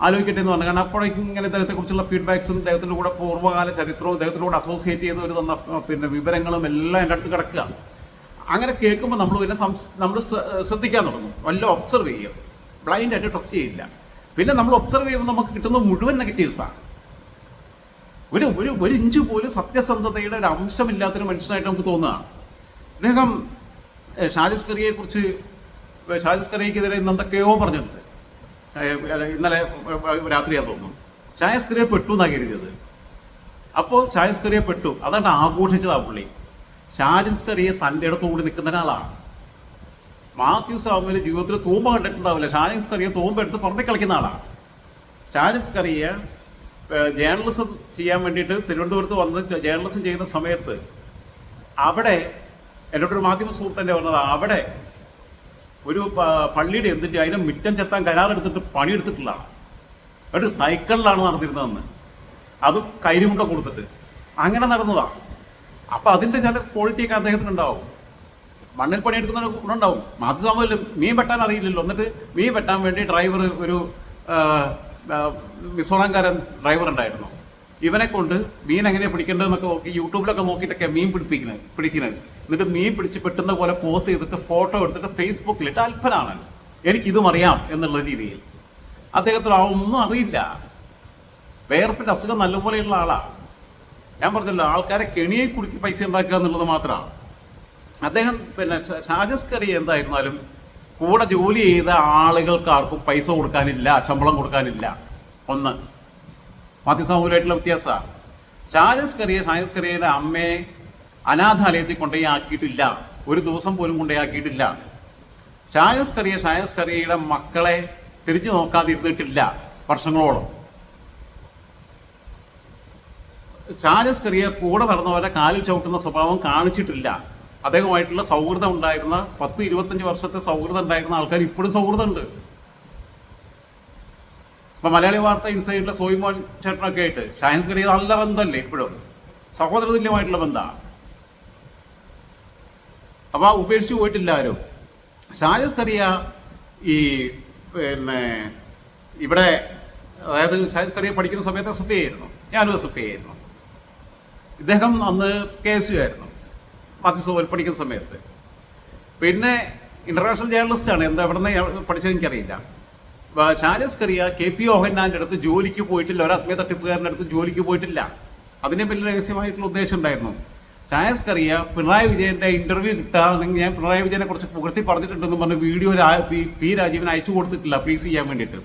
ആലോചിക്കട്ടെ എന്ന് പറഞ്ഞു. കാരണം അപ്പോഴേക്കും ഇങ്ങനെ ഇദ്ദേഹത്തെക്കുറിച്ചുള്ള ഫീഡ്ബാക്സും ഇദ്ദേഹത്തിന്റെ കൂടെ പൂർവകാല ചരിത്രവും ഇദ്ദേഹത്തിന്റെ കൂടെ അസോസിയേറ്റ് ചെയ്ത് ഒരു തന്ന പിന്നെ വിവരങ്ങളും എല്ലാം എന്റെ അടുത്ത് കിടക്കുക. അങ്ങനെ കേൾക്കുമ്പോൾ നമ്മൾ പിന്നെ നമ്മൾ ശ്രദ്ധിക്കാൻ തുടങ്ങും. വല്ല ഒബ്സർവ് ചെയ്യും. ബ്ലൈൻഡ് ആയിട്ട് ട്രസ്റ്റ് ചെയ്യില്ല. പിന്നെ നമ്മൾ ഒബ്സർവ് ചെയ്യുമ്പോൾ നമുക്ക് കിട്ടുന്നത് മുഴുവൻ നെഗറ്റീവ്സാണ് ഒരു ഒരു ഒരു ഇഞ്ച് പോലും സത്യസന്ധതയുടെ ഒരു അംശമില്ലാത്തൊരു മനുഷ്യനായിട്ട് നമുക്ക് തോന്നുകയാണ് അദ്ദേഹം ഏഹ്, ഷാജിസ് കറിയെ കുറിച്ച് ഷാജിസ് ഇന്ന് എന്തൊക്കെയോ പറഞ്ഞിട്ടുണ്ട് ഇന്നലെ രാത്രിയാ തോന്നുന്നു. ഷായസ്കരയെ പെട്ടു എന്നാണ് കരുതിയത്? അപ്പോൾ ഷായസ്കറിയെ പെട്ടു. അതാണ്ട് ആഘോഷിച്ചതാ പുള്ളി. ഷാജിൻസ്കറിയെ തന്റെ അടുത്തുകൂടി നിൽക്കുന്ന ഒരാളാണ്. മാത്യു സാമിന് ജീവിതത്തിൽ തൂമ്പ കണ്ടിട്ടുണ്ടാവില്ല. ഷാജിൻസ്കറിയെ തൂമ്പ എടുത്ത് പുറമെ കളിക്കുന്ന ആളാണ്. ഷാജിൻസ്കറിയെ ജേർണലിസം ചെയ്യാൻ വേണ്ടിയിട്ട് തിരുവനന്തപുരത്ത് വന്ന് ജേർണലിസം ചെയ്യുന്ന സമയത്ത് അവിടെ എന്നോടൊരു മാധ്യമ സുഹൃത്തന്നെ പറഞ്ഞത് അവിടെ ഒരു പള്ളിയുടെ എന്തിന്റെ അതിനെ മിറ്റം ചെത്താൻ കരാറെടുത്തിട്ട് പണിയെടുത്തിട്ടുള്ളതാണ് ഒരു സൈക്കിളിലാണ് നടന്നിരുന്നതെന്ന്. അത് കൈരുമുണ്ട കൊടുത്തിട്ട്. അങ്ങനെ നടന്നതാണ് അപ്പം അതിന്റെ ചില ക്വാളിറ്റിയൊക്കെ അദ്ദേഹത്തിന് ഉണ്ടാവും മണ്ണിൽ പണിയെടുക്കുന്ന ഗുണമുണ്ടാവും. മാത്യു സാമുവൽ മീൻ വെട്ടാൻ അറിയില്ലല്ലോ. എന്നിട്ട് മീൻ വെട്ടാൻ വേണ്ടി ഡ്രൈവർ ഒരു മിസോറാംകാരൻ ഡ്രൈവർ ഉണ്ടായിരുന്നു. ഇവനെ കൊണ്ട് മീൻ എങ്ങനെയാണ് പിടിക്കേണ്ടതെന്നൊക്കെ നോക്കി യൂട്യൂബിലൊക്കെ നോക്കിയിട്ടൊക്കെ മീൻ പിടിപ്പിക്കുന്നത് പിടിക്കുന്നത്. എന്നിട്ട് മീൻ പിടിച്ച് പെട്ടെന്ന് പോലെ പോസ് ചെയ്തിട്ട് ഫോട്ടോ എടുത്തിട്ട് ഫേസ്ബുക്കിലിട്ട് അല്പനാണ്. എനിക്കിതും അറിയാം എന്നുള്ള രീതിയിൽ. അദ്ദേഹത്തിന് ആ ഒന്നും അറിയില്ല. വേർപ്പിന്റെ അസുഖം നല്ലപോലെയുള്ള ആളാണ് ഞാൻ പറഞ്ഞല്ലോ ആൾക്കാരെ കെണിയെ കുടുക്കി പൈസ ഉണ്ടാക്കുക എന്നുള്ളത് മാത്രമാണ് അദ്ദേഹം പിന്നെ ഷാജസ് കറി എന്തായിരുന്നാലും കൂടെ ജോലി ചെയ്ത ആളുകൾക്കാർക്കും പൈസ കൊടുക്കാനില്ല ശമ്പളം കൊടുക്കാനില്ല. ഒന്ന്. മാത്യസാമൂലമായിട്ടുള്ള വ്യത്യാസമാണ്. ഷാജസ് കറിയെ ഷാജസ് കറിയയുടെ അമ്മയെ അനാഥാലയത്തിൽ കൊണ്ടുപോയി ആക്കിയിട്ടില്ല ഒരു ദിവസം പോലും കൊണ്ടുപോയി ആക്കിയിട്ടില്ല ഷാജസ് കറിയ ഷാജസ് കറിയയുടെ മക്കളെ തിരിഞ്ഞു നോക്കാതെ ഇരുന്നിട്ടില്ല വർഷങ്ങളോളം. ഷാജസ് കറിയ കൂടെ നടന്നവരെ കാലിൽ ചവിട്ടുന്ന സ്വഭാവം കാണിച്ചിട്ടില്ല. അദ്ദേഹമായിട്ടുള്ള സൗഹൃദം ഉണ്ടായിരുന്ന പത്ത് ഇരുപത്തഞ്ച് വർഷത്തെ സൗഹൃദം ഉണ്ടായിരുന്ന ആൾക്കാർ ഇപ്പോഴും സൗഹൃദമുണ്ട്. ഇപ്പൊ മലയാളി വാർത്ത ഇൻസൈഡിലെ സോയിമോൻ ചേട്ടനൊക്കെ ആയിട്ട് ഷായൻസ് കറിയ നല്ല ബന്ധമല്ലേ ഇപ്പോഴും? സഹോദര തുല്യമായിട്ടുള്ള ബന്ധമാണ്. അപ്പൊ ഉപേക്ഷിച്ച് പോയിട്ടില്ല ആരും. ഷാജസ് കറിയ ഈ പിന്നെ ഇവിടെ അതായത് ഷാജസ് കറിയ പഠിക്കുന്ന സമയത്ത് എസ് എഫ് ഐ ആയിരുന്നു. ഞാനും എസ് എഫ് ഐ ആയിരുന്നു. ഇദ്ദേഹം അന്ന് കെ എസ് യു ആയിരുന്നു. മധ്യസഭയിൽ പഠിക്കുന്ന സമയത്ത്. പിന്നെ ഇന്റർനാഷണൽ ജേർണലിസ്റ്റ് ആണ്. എന്താ എവിടെ നിന്ന് പഠിച്ചത് എനിക്കറിയില്ല. ഷാജസ് കറിയ കെ പി ഓഹന്നാന്റെ അടുത്ത് ജോലിക്ക് പോയിട്ടില്ല. ഒരു ആത്മീയ തട്ടിപ്പുകാരന്റെ അടുത്ത് ജോലിക്ക് പോയിട്ടില്ല. അതിനെ വലിയ രഹസ്യമായിട്ടുള്ള ഉദ്ദേശം ഉണ്ടായിരുന്നു. ഷാജസ് കറിയ പിണറായി വിജയന്റെ ഇന്റർവ്യൂ കിട്ടാണെങ്കിൽ ഞാൻ പിണറായി വിജയനെ കുറച്ച് പുകഴ്ത്തി പറഞ്ഞിട്ടുണ്ടെന്ന് പറഞ്ഞ് വീഡിയോ പി- രാജീവിന് അയച്ചു കൊടുത്തിട്ടില്ല പ്ലീസ് ചെയ്യാൻ വേണ്ടിയിട്ട്.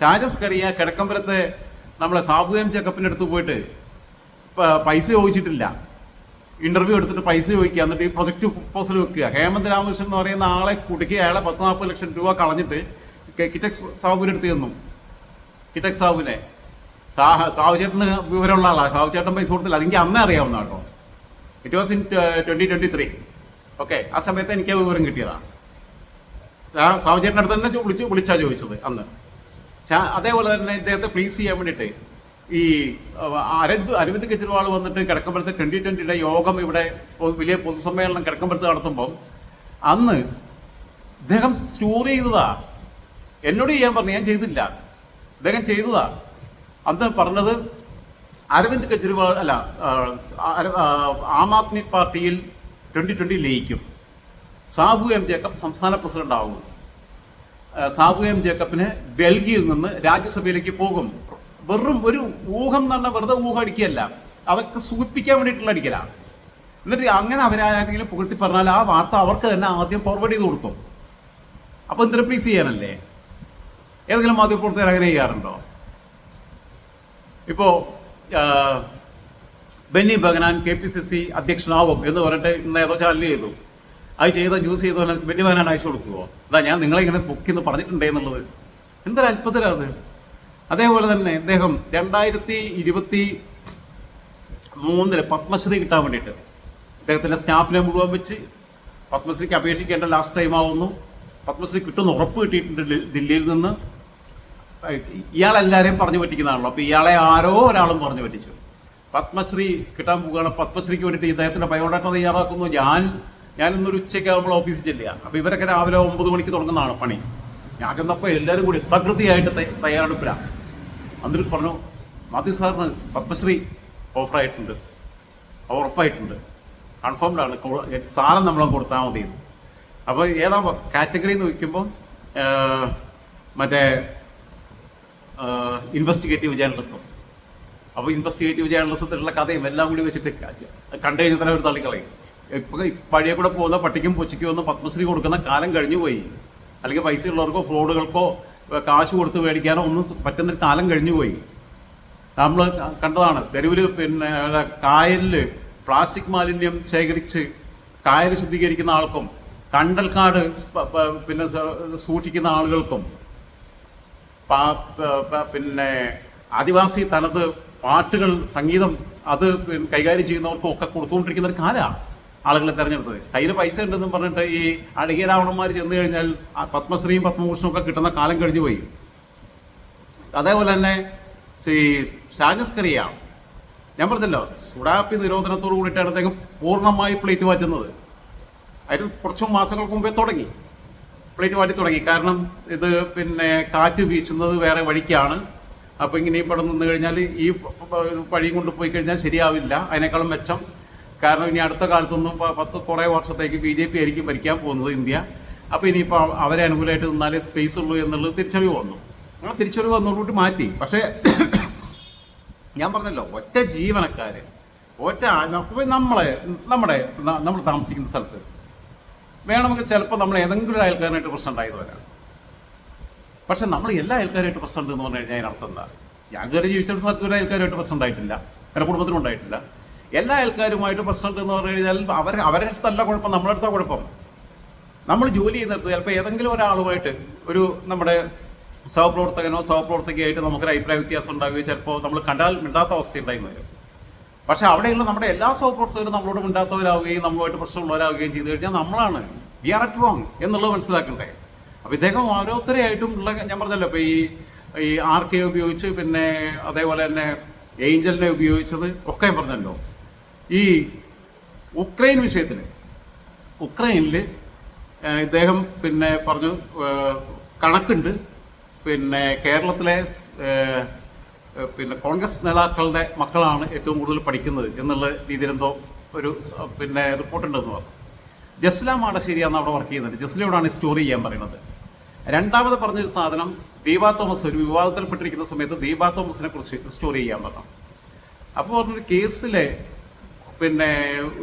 ഷാജസ് കറിയ കിടക്കമ്പലത്തെ നമ്മളെ സാബു എം ചെക്കപ്പിന്റെ അടുത്ത് പോയിട്ട് പൈസ ചോദിച്ചിട്ടില്ല. ഇന്റർവ്യൂ എടുത്തിട്ട് പൈസ ചോദിക്കുക. എന്നിട്ട് ഈ പ്രൊജക്ട് പ്രപ്പോസൽ വെക്കുക. ഹേമന്ത് രാമകൃഷ്ണൻ എന്ന് പറയുന്ന ആളെ കുടുക്കി അയാളെ പത്ത് നാൽപ്പത് ലക്ഷം രൂപ കളഞ്ഞിട്ട് കിറ്റക്സ് സാബുവിന്റെ അടുത്ത് തന്നു കിറ്റക്സ് സാബുവിനെ സാഹ സാബു ചേട്ടന് വിവരമുള്ള ആളാണ് സാബു ചേട്ടൻ പൈസ കൊടുത്തില്ല അതെനിക്ക് അന്നേ അറിയാവുന്ന കേട്ടോ. It was in twenty twenty three okay ആ സമയത്ത് എനിക്ക് ആ വിവരം കിട്ടിയതാണ് ആ സാബു ചേട്ടന്റെ അടുത്ത് തന്നെ വിളിച്ച് വിളിച്ചാ ചോദിച്ചത് അന്ന്. അതേപോലെ തന്നെ ഇദ്ദേഹത്തെ പ്ലീസ് ചെയ്യാൻ വേണ്ടിയിട്ട് ഈ അരവിന്ദ് അരവിന്ദ് കെജ്രിവാൾ വന്നിട്ട് കിടക്കമ്പലത്തെ ട്വന്റി ട്വന്റിയുടെ യോഗം ഇവിടെ വലിയ പൊതുസമ്മേളനം കിടക്കമ്പലത്ത് നടത്തുമ്പം അന്ന് ഇദ്ദേഹം സ്റ്റോർ ചെയ്തതാ. എന്നോട് ചെയ്യാൻ പറഞ്ഞു ഞാൻ ചെയ്തില്ല. അദ്ദേഹം ചെയ്തതാണ് അന്ന് പറഞ്ഞത് അരവിന്ദ് കെജ്രിവാൾ അല്ല ആ, ആദ്മി പാർട്ടിയിൽ ട്വന്റി ട്വന്റി ലയിക്കും. സാബു എം ജേക്കബ് സംസ്ഥാന പ്രസിഡന്റ് ആകും. സാബു എം ജേക്കബിന് ഡൽഹിയിൽ നിന്ന് രാജ്യസഭയിലേക്ക് പോകും. വെറും ഒരു ഊഹം എന്ന് പറഞ്ഞാൽ വെറുതെ ഊഹം അടിക്കുകയല്ല. അതൊക്കെ സൂചിപ്പിക്കാൻ വേണ്ടിയിട്ടുള്ള അടിക്കലാണ് എന്നിട്ട് അങ്ങനെ അവരാരെങ്കിലും പുകഴ്ത്തി പറഞ്ഞാൽ ആ വാർത്ത അവർക്ക് തന്നെ ആദ്യം ഫോർവേഡ് ചെയ്ത് കൊടുക്കും. അപ്പോൾ എന്തിനു പ്ലീസ് ചെയ്യാനല്ലേ? ഏതെങ്കിലും മാധ്യമപ്രവർത്തകർ അങ്ങനെ ചെയ്യാറുണ്ടോ? ഇപ്പോ Benny Behanan K P C C അധ്യക്ഷനാവും എന്ന് പറഞ്ഞിട്ട് ഇന്ന് ഏതോ ചാനൽ ചെയ്തു. അത് ചെയ്ത ന്യൂസ് ചെയ്ത ബെന്നി ബഗനാൻ അയച്ചു കൊടുക്കുമോ അതാ ഞാൻ നിങ്ങളെ ഇങ്ങനെ പൊക്കിന്ന് പറഞ്ഞിട്ടുണ്ടേ എന്നുള്ളത്. എന്തൊരു അത്ഭുതരാ അത്. അതേപോലെ തന്നെ അദ്ദേഹം രണ്ടായിരത്തി ഇരുപത്തി മൂന്നിൽ പത്മശ്രീ കിട്ടാൻ വേണ്ടിയിട്ട് അദ്ദേഹത്തിന്റെ സ്റ്റാഫിനെ മുഴുവൻ വെച്ച് പത്മശ്രീക്ക് അപേക്ഷിക്കേണ്ട ലാസ്റ്റ് ടൈം ആവുന്നു. പത്മശ്രീ കിട്ടുന്ന ഉറപ്പ് കിട്ടിയിട്ടുണ്ട് ദില്ലിയിൽ നിന്ന്. ഇയാളെല്ലാവരെയും പറഞ്ഞു പറ്റിക്കുന്നതാണല്ലോ. അപ്പോൾ ഇയാളെ ആരോ ഒരാളും പറഞ്ഞു പറ്റിച്ചു. പത്മശ്രീ കിട്ടാൻ പോവുകയാണ്. പത്മശ്രീക്ക് വേണ്ടിയിട്ട് ഇദ്ദേഹത്തിന്റെ ബയോഡാറ്റ തയ്യാറാക്കുന്നു. ഞാൻ ഞാൻ ഇന്നൊരു ഉച്ചയ്ക്ക് ആകുമ്പോൾ ഓഫീസിൽ ചെല്ലുക. അപ്പോൾ ഇവരൊക്കെ രാവിലെ ഒമ്പത് മണിക്ക് തുടങ്ങുന്നതാണ് പണി. ഞാൻ ചെന്നപ്പോൾ എല്ലാവരും കൂടി പ്രകൃതിയായിട്ട് തയ്യാറെടുപ്പിലാണ് എന്നിട്ട് പറഞ്ഞു മാത്യു സാറിന് പത്മശ്രീ ഓഫറായിട്ടുണ്ട്. ഉറപ്പായിട്ടുണ്ട്. കൺഫേംഡ് ആണ് സാധനം നമ്മളെ കൊടുത്താൽ മതി അപ്പോൾ ഏതാ കാറ്റഗറി എന്ന് വയ്ക്കുമ്പോൾ മറ്റേ ഇൻവെസ്റ്റിഗേറ്റീവ് ജേർണലിസം അപ്പോൾ ഇൻവെസ്റ്റിഗേറ്റീവ് ജേർണലിസത്തിലുള്ള കഥയും എല്ലാം കൂടി വെച്ചിട്ട് കണ്ടു കഴിഞ്ഞാൽ തന്നെ ഒരു തള്ളിക്കളയും. ഇപ്പോൾ ഈ പഴയ കൂടെ പോകുന്ന പട്ടിക്കും പൊച്ചയ്ക്കും ഒന്നും പത്മശ്രീ കൊടുക്കുന്ന കാലം കഴിഞ്ഞു പോയി. അല്ലെങ്കിൽ പൈസ ഉള്ളവർക്കോ ഫ്രോഡുകൾക്കോ കാശ് കൊടുത്ത് മേടിക്കാനോ ഒന്നും പറ്റുന്നൊരു കാലം കഴിഞ്ഞു പോയി. നമ്മൾ കണ്ടതാണ്. തെരുവിൽ പിന്നെ കായലിൽ പ്ലാസ്റ്റിക് മാലിന്യം ശേഖരിച്ച് കായൽ ശുദ്ധീകരിക്കുന്ന ആൾക്കും കണ്ടൽക്കാട് കാട് പിന്നെ സൂക്ഷിക്കുന്ന ആളുകൾക്കും പിന്നെ ആദിവാസി തനത് പാട്ടുകൾ സംഗീതം അത് കൈകാര്യം ചെയ്യുന്നവർക്കും ഒക്കെ കൊടുത്തുകൊണ്ടിരിക്കുന്ന ഒരു കാലമാണ് ആളുകളെ തെരഞ്ഞെടുത്തത്. കയ്യിൽ പൈസ ഉണ്ടെന്നും പറഞ്ഞിട്ട് ഈ അഴകിയ രാവണന്മാർ ചെന്ന് കഴിഞ്ഞാൽ പത്മശ്രീയും പത്മഭൂഷണും ഒക്കെ കിട്ടുന്ന കാലം കഴിഞ്ഞു പോയി. അതേപോലെ തന്നെ ശ്രീ ഷാജസ് ഞാൻ പറഞ്ഞല്ലോ സുഡാപ്പി നിരോധനത്തോട് കൂടിയിട്ടാണ് അദ്ദേഹം പൂർണമായി പ്ലേറ്റ് മാറ്റുന്നത്. അതിന് കുറച്ച് മാസങ്ങൾക്ക് മുമ്പേ തുടങ്ങി. പ്ലേറ്റ് മാറ്റി തുടങ്ങി. കാരണം ഇത് പിന്നെ കാറ്റ് വീശുന്നത് വേറെ വഴിക്കാണ്. അപ്പോൾ ഇങ്ങനെ ഇവിടെ നിന്ന് കഴിഞ്ഞാൽ ഈ വഴിയും കൊണ്ട് പോയി കഴിഞ്ഞാൽ ശരിയാവില്ല. അതിനേക്കാളും മെച്ചം. കാരണം ഇനി അടുത്ത കാലത്തൊന്നും പത്ത് കുറേ വർഷത്തേക്ക് ബി ജെ പി ആയിരിക്കും ഭരിക്കാൻ പോകുന്നത് ഇന്ത്യ. അപ്പോൾ ഇനിയിപ്പോൾ അവരെ അനുകൂലമായിട്ട് നിന്നാലേ സ്പേസ് ഉള്ളൂ എന്നുള്ളത് തിരിച്ചറിവ് വന്നു. ആ തിരിച്ചറിവ് വന്നതോടുകൂടി മാറ്റി. പക്ഷേ ഞാൻ പറഞ്ഞല്ലോ ഒറ്റ ജീവനക്കാർ ഒറ്റ നമ്മളെ നമ്മുടെ നമ്മൾ താമസിക്കുന്ന സ്ഥലത്ത് വേണമെങ്കിൽ ചിലപ്പോൾ നമ്മൾ ഏതെങ്കിലും ഒരു അയൽക്കാരനായിട്ട് പ്രശ്നം ഉണ്ടായത് വരാം. പക്ഷെ നമ്മൾ എല്ലാ അയൽക്കാരായിട്ട് പ്രശ്നം ഉണ്ട് എന്ന് പറഞ്ഞു കഴിഞ്ഞാൽ അതിനർത്ഥം എന്താ? ഞാൻ കയറി ജീവിച്ച സ്ഥലത്ത് ഒരു അയൽക്കാരുമായിട്ട് പ്രശ്നം ഉണ്ടായിട്ടില്ല. എന്റെ കുടുംബത്തിനും ഉണ്ടായിട്ടില്ല. എല്ലാ അയൽക്കാരുമായിട്ട് പ്രശ്നം ഉണ്ട് എന്ന് പറഞ്ഞു കഴിഞ്ഞാൽ അവർ അവരുടെ അടുത്തല്ല കുഴപ്പം നമ്മുടെ അടുത്ത കുഴപ്പം. നമ്മൾ ജോലി ചെയ്യുന്നിടത്ത് ചിലപ്പോൾ ഏതെങ്കിലും ഒരാളുമായിട്ട് ഒരു നമ്മുടെ സഹപ്രവർത്തകനോ സഹപ്രവർത്തകയായിട്ട് നമുക്കൊരു അഭിപ്രായ വ്യത്യാസം ഉണ്ടാകുകയോ ചിലപ്പോൾ നമ്മൾ കണ്ടാൽ മിണ്ടാത്ത അവസ്ഥ ഉണ്ടായിരുന്നു വരും. പക്ഷെ അവിടെയുള്ള നമ്മുടെ എല്ലാ സഹപ്രവർത്തകരും നമ്മളോട് മിണ്ടാത്തവരാവുകയും നമ്മളുമായിട്ട് പ്രശ്നമുള്ളവരാവുകയും ചെയ്തു കഴിഞ്ഞാൽ നമ്മളാണ്. വി ആർ അറ്റ് റോങ് എന്നുള്ളത് മനസ്സിലാക്കണ്ടേ. അപ്പോൾ ഇദ്ദേഹം ഓരോരുത്തരെയായിട്ടും ഉള്ള ഞാൻ പറഞ്ഞല്ലോ ഇപ്പോൾ ഈ ഈ ആർ കെ ഉപയോഗിച്ച് പിന്നെ അതേപോലെ തന്നെ ഏഞ്ചലിനെ ഉപയോഗിച്ചത് ഒക്കെ പറഞ്ഞല്ലോ. ഈ ഉക്രൈൻ വിഷയത്തിൽ ഉക്രൈനിൽ ഇദ്ദേഹം പിന്നെ പറഞ്ഞു കണക്കുണ്ട്. പിന്നെ കേരളത്തിലെ പിന്നെ കോൺഗ്രസ് നേതാക്കളുടെ മക്കളാണ് ഏറ്റവും കൂടുതൽ പഠിക്കുന്നത് എന്നുള്ള രീതിയിൽ എന്തോ ഒരു പിന്നെ റിപ്പോർട്ടുണ്ടെന്ന് പറഞ്ഞു. ജസ്ല മാടശ്ശേരിയാണ് അവിടെ വർക്ക് ചെയ്യുന്നത് ജസ്ലയോടാണ് സ്റ്റോറി ചെയ്യാൻ പറയുന്നത്. രണ്ടാമത് പറഞ്ഞൊരു സാധനം ദീപാ തോമസ് ഒരു വിവാദത്തിൽപ്പെട്ടിരിക്കുന്ന സമയത്ത് ദീപാ തോമസിനെ കുറിച്ച് സ്റ്റോറി ചെയ്യാൻ പറഞ്ഞു. അപ്പോൾ പറഞ്ഞൊരു കേസിലെ പിന്നെ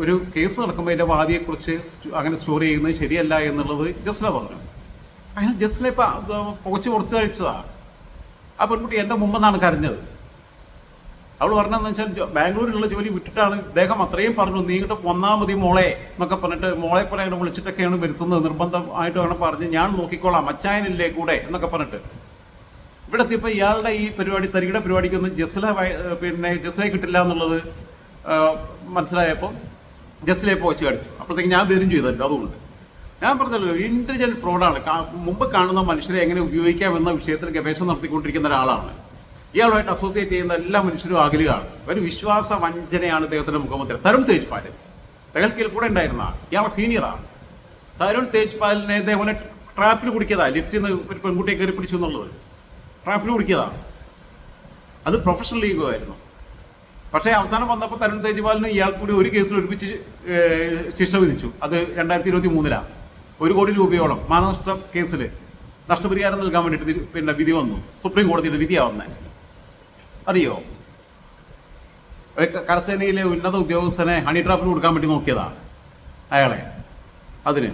ഒരു കേസ് നടക്കുമ്പോൾ അതിന്റെ വാദിയെക്കുറിച്ച് അങ്ങനെ സ്റ്റോറി ചെയ്യുന്നത് ശരിയല്ല എന്നുള്ളത് ജസ്ല പറഞ്ഞു. അങ്ങനെ ജസ്ല ഇപ്പം പുകച്ച് കൊടുത്തു കഴിച്ചതാ ആ പെൺകുട്ടി എന്റെ മുമ്പെന്നാണ് കരഞ്ഞത്. അവൾ പറഞ്ഞതെന്ന് വെച്ചാൽ ബാംഗ്ലൂരിലുള്ള ജോലി വിട്ടിട്ടാണ് ഇദ്ദേഹം അത്രയും പറഞ്ഞു നീ ഇങ്ങോട്ട് വന്നാൽ മതി മോളെ എന്നൊക്കെ പറഞ്ഞിട്ട് മോളെ പോലെ അങ്ങനെ വിളിച്ചിട്ടൊക്കെയാണ് വരുത്തുന്നത്. നിർബന്ധമായിട്ട് വേണം പറഞ്ഞ് ഞാൻ നോക്കിക്കോളാം അച്ചായനില്ലേ കൂടെ എന്നൊക്കെ പറഞ്ഞിട്ട്. ഇവിടെ എത്തിയപ്പോൾ ഇയാളുടെ ഈ പരിപാടി തരികിട പരിപാടിക്കൊന്നും ജസ്ല പിന്നെ ജസ്ലെ കിട്ടില്ല എന്നുള്ളത് മനസ്സിലായപ്പോൾ ജസ്ലയെ പോച്ച് കടിച്ചു. അപ്പോഴത്തേക്ക് ഞാൻ വരും ചെയ്തല്ലോ അതുകൊണ്ട്. ഞാൻ പറഞ്ഞല്ലോ ഇന്റലിജന്റ് ഫ്രോഡാണ് മുമ്പ് കാണുന്ന മനുഷ്യരെ എങ്ങനെ ഉപയോഗിക്കാം എന്ന വിഷയത്തിൽ ഗവേഷണം നടത്തിക്കൊണ്ടിരിക്കുന്ന ഒരാളാണ്. ഇയാളുമായിട്ട് അസോസിയേറ്റ് ചെയ്യുന്ന എല്ലാ മനുഷ്യരും അകലുകയാണ് ഒരു വിശ്വാസ വഞ്ചനയാണ് ഇദ്ദേഹത്തിന്റെ മുഖമുദ്ര. തരുൺ തേജ്പാൽ. തകൽക്കിൽ കൂടെ ഉണ്ടായിരുന്ന ഇയാളെ സീനിയറാണ് തരുൺ തേജ്പാലിനെ ഇദ്ദേഹം ട്രാപ്പിൽ കുടിക്കിയതാ. ലിഫ്റ്റിൽ നിന്ന് ഒരു പെൺകുട്ടിയെ കയറി പിടിച്ചു എന്നുള്ളത്. ട്രാപ്പിൽ കുടിക്കിയതാ. അത് പ്രൊഫഷണൽ ഈഗോ ആയിരുന്നു. പക്ഷേ അവസാനം വന്നപ്പോൾ തരുൺ തേജ്പാലിന് ഇയാൾ കൂടി ഒരു കേസിൽ ഒരുമിച്ച് ശിക്ഷ വിധിച്ചു. അത് രണ്ടായിരത്തി ഇരുപത്തി മൂന്നിലാണ് ഒരു കോടി രൂപയോളം മാനനഷ്ട കേസിൽ നഷ്ടപരിഹാരം നൽകാൻ വേണ്ടിയിട്ട് പിന്നെ വിധി വന്നു. സുപ്രീം കോടതിയുടെ വിധിയാണ് വന്നത് അറിയോ കരസേനയിലെ ഉന്നത ഉദ്യോഗസ്ഥനെ ഹണി ട്രാപ്പിൽ കൊടുക്കാൻ വേണ്ടി നോക്കിയതാണ് അയാളെ. അതിന്.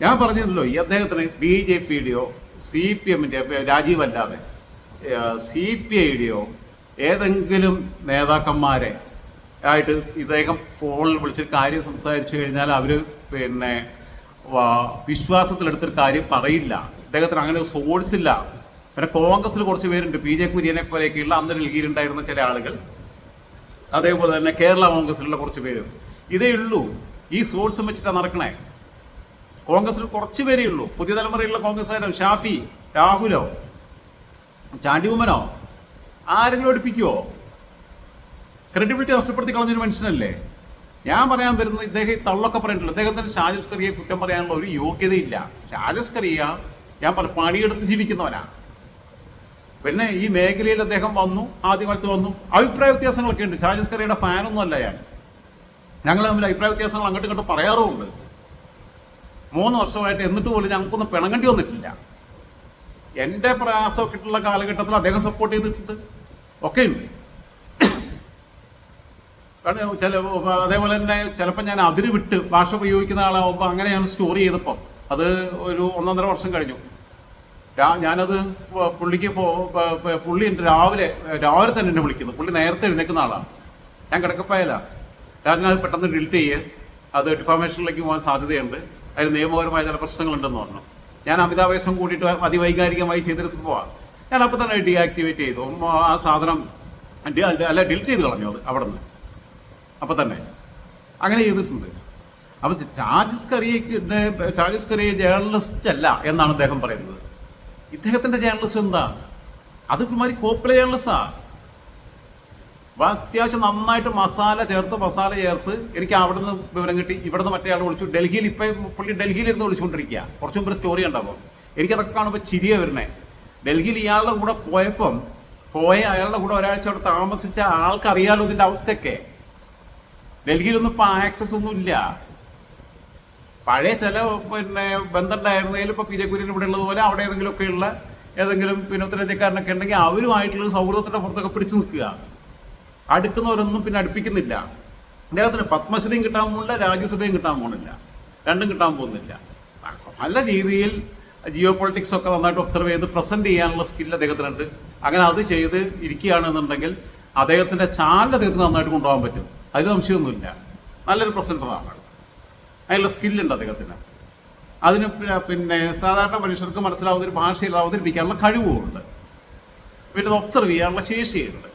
ഞാൻ പറഞ്ഞല്ലോ ഈ അദ്ദേഹത്തിന് ബി ജെ പിയുടെയോ സി പി എമ്മിന്റെ രാജീവ് അല്ലാതെ സി പി ഐയുടെയോ ഏതെങ്കിലും നേതാക്കന്മാരെ ആയിട്ട് ഇദ്ദേഹം ഫോണിൽ വിളിച്ച് കാര്യം സംസാരിച്ചു കഴിഞ്ഞാൽ അവർ പിന്നെ വിശ്വാസത്തിലെടുത്തൊരു കാര്യം പറയില്ല. അദ്ദേഹത്തിന് അങ്ങനെ ഒരു സോഴ്സ് ഇല്ല. പിന്നെ കോൺഗ്രസ്സിൽ കുറച്ച് പേരുണ്ട്. പി ജെ കുര്യനെ പോലെയൊക്കെയുള്ള അന്ന് ഡൽഹിയിലുണ്ടായിരുന്ന ചില ആളുകൾ. അതേപോലെ തന്നെ കേരള കോൺഗ്രസ്സിലുള്ള കുറച്ച് പേര്. ഇതേ ഉള്ളൂ. ഈ സോഴ്സ് വെച്ചിട്ടാണ് നടക്കണേ. കോൺഗ്രസിൽ കുറച്ച് പേരേ ഉള്ളൂ. പുതിയ തലമുറയിലുള്ള കോൺഗ്രസ്സുകാരോ ഷാഫി രാഹുലോ ചാണ്ടിയുമ്മനോ ആരെങ്കിലും അടുപ്പിക്കുവോ ക്രെഡിബിലിറ്റി നഷ്ടപ്പെടുത്തി കളഞ്ഞൊരു മനുഷ്യനല്ലേ? ഞാൻ പറയാൻ വരുന്നത് ഇദ്ദേഹം ഈ തള്ളൊക്കെ പറഞ്ഞിട്ടുള്ളൂ ഇദ്ദേഹത്തിന് ഷാജസ്കറിയെ കുറ്റം പറയാനുള്ള ഒരു യോഗ്യതയില്ല. ഷാജസ്കറിയ ഞാൻ പറ പണിയെടുത്ത് ജീവിക്കുന്നവനാണ് പിന്നെ ഈ മേഖലയിൽ അദ്ദേഹം വന്നു ആദ്യകാലത്ത് വന്നു. അഭിപ്രായ വ്യത്യാസങ്ങളൊക്കെ ഉണ്ട്. ഷാജസ്കറിയുടെ ഫാനൊന്നും അല്ല ഞാൻ. ഞങ്ങൾ തമ്മിൽ അഭിപ്രായ വ്യത്യാസങ്ങൾ അങ്ങോട്ട് ഇങ്ങോട്ടും പറയാറുമുണ്ട്. മൂന്ന് വർഷമായിട്ട് എന്നിട്ട് പോലും ഞങ്ങൾക്കൊന്നും പിണങ്ങേണ്ടി വന്നിട്ടില്ല. എന്റെ പ്രയാസമൊക്കെ ഉള്ള കാലഘട്ടത്തിൽ അദ്ദേഹം സപ്പോർട്ട് ചെയ്തിട്ടുണ്ട്. ഒക്കെ ഉണ്ട് കാരണം ചില അതേപോലെ തന്നെ ചിലപ്പോൾ ഞാൻ അതിര് വിട്ട് ഭാഷ ഉപയോഗിക്കുന്ന ആളാവുമ്പോൾ അങ്ങനെ ഞാൻ സ്റ്റോറി ചെയ്തപ്പോൾ അത് ഒരു ഒന്നൊന്നര വർഷം കഴിഞ്ഞു. ഞാനത് പുള്ളിക്ക് ഫോ പുള്ളി എന്റെ രാവിലെ രാവിലെ തന്നെ എന്നെ വിളിക്കുന്നു. പുള്ളി നേരത്തെ എഴുന്നേക്കുന്ന ആളാണ് ഞാൻ കിടക്കപ്പായല. രാജ്ഞാൻ അത് പെട്ടെന്ന് ഡിലീറ്റ് ചെയ്യുക അത് ഡിഫാമേഷനിലേക്ക് പോകാൻ സാധ്യതയുണ്ട്. അതിൽ നിയമപരമായ ചില പ്രശ്നങ്ങളുണ്ടെന്ന് പറഞ്ഞു. ഞാൻ അമിതാവേശം കൂട്ടിയിട്ട് അതിവൈകാരികമായി ചെയ്തൊരു സംഭവമാണ് ഞാൻ അപ്പോൾ തന്നെ ഡീആക്ടിവേറ്റ് ചെയ്തു. ആ സാധനം അല്ല ഡിലീറ്റ് ചെയ്ത് കളഞ്ഞു അത് അവിടെ നിന്ന് അപ്പോൾ തന്നെ. അങ്ങനെ ചെയ്തിട്ടുണ്ട്. അപ്പോൾ ചാർജസ് കറിയക്ക് ചാർജസ് കറിയ ജേർണലിസ്റ്റ് അല്ല എന്നാണ് അദ്ദേഹം പറയുന്നത്. ഇദ്ദേഹത്തിന്റെ ജേർണലിസ്റ്റ് എന്താ? അത് മാതിരി കോപ്പിലെ ജേർണലിസ്റ്റാ അപ്പോൾ അത്യാവശ്യം നന്നായിട്ട് മസാല ചേർത്ത് മസാല ചേർത്ത് എനിക്ക് അവിടെ നിന്ന് വിവരം കിട്ടി. ഇവിടെ നിന്ന് മറ്റേ ആൾ വിളിച്ചു. ഡൽഹിയിൽ ഇപ്പം പുള്ളി ഡൽഹിയിലിരുന്ന് വിളിച്ചുകൊണ്ടിരിക്കുക കുറച്ചും ഒരു സ്റ്റോറി ഉണ്ടാവും എനിക്കതൊക്കെ കാണുമ്പോൾ ചിരിയ വരണേ ഡൽഹിയിൽ ഇയാളുടെ കൂടെ പോയപ്പം പോയ അയാളുടെ കൂടെ ഒരാഴ്ച അവിടെ താമസിച്ച ആൾക്കറിയാലോ ഇതിന്റെ അവസ്ഥയൊക്കെ. ഡൽഹിയിലൊന്നും ഇപ്പൊ ആക്സസ് ഒന്നും ഇല്ല. പഴയ ചില പിന്നെ ബന്ധമുണ്ടായിരുന്നതിൽ ഇപ്പോൾ പി ജെ കുര്യൻ ഇവിടെ ഉള്ളതുപോലെ അവിടെ ഏതെങ്കിലുമൊക്കെ ഉള്ള ഏതെങ്കിലും പിന്നെ ഉത്തരേന്ത്യക്കാരനൊക്കെ ഉണ്ടെങ്കിൽ അവരുമായിട്ടുള്ള സൗഹൃദത്തിന്റെ പുറത്തൊക്കെ പിടിച്ചു നിൽക്കുക. അടുക്കുന്നവരൊന്നും പിന്നെ അടുപ്പിക്കുന്നില്ല. അദ്ദേഹത്തിന് പത്മശ്രീയും കിട്ടാൻ പോകുന്നില്ല രാജ്യസഭയും കിട്ടാൻ പോകുന്നില്ല. രണ്ടും കിട്ടാൻ പോകുന്നില്ല. നല്ല രീതിയിൽ ജിയോ പൊളിറ്റിക്സ് ഒക്കെ നന്നായിട്ട് ഒബ്സർവ് ചെയ്ത് പ്രസന്റ് ചെയ്യാനുള്ള സ്കിൽ അദ്ദേഹത്തിനുണ്ട്. അങ്ങനെ അത് ചെയ്ത് ഇരിക്കുകയാണെന്നുണ്ടെങ്കിൽ അദ്ദേഹത്തിന്റെ ചാനൽ അദ്ദേഹത്തിന് നന്നായിട്ട് കൊണ്ടുപോകാൻ പറ്റും. അതിൽ സംശയമൊന്നുമില്ല. നല്ലൊരു പ്രസന്ററാണ് അതിനുള്ള സ്കില്ലുണ്ട് അദ്ദേഹത്തിന്. അതിന് പിന്നെ- സാധാരണ മനുഷ്യർക്ക് മനസ്സിലാവുന്ന ഒരു ഭാഷയിൽ അവതരിപ്പിക്കാനുള്ള കഴിവുമുണ്ട്. പിന്നെ ഒബ്സർവ് ചെയ്യാനുള്ള ശേഷിയുണ്ട്.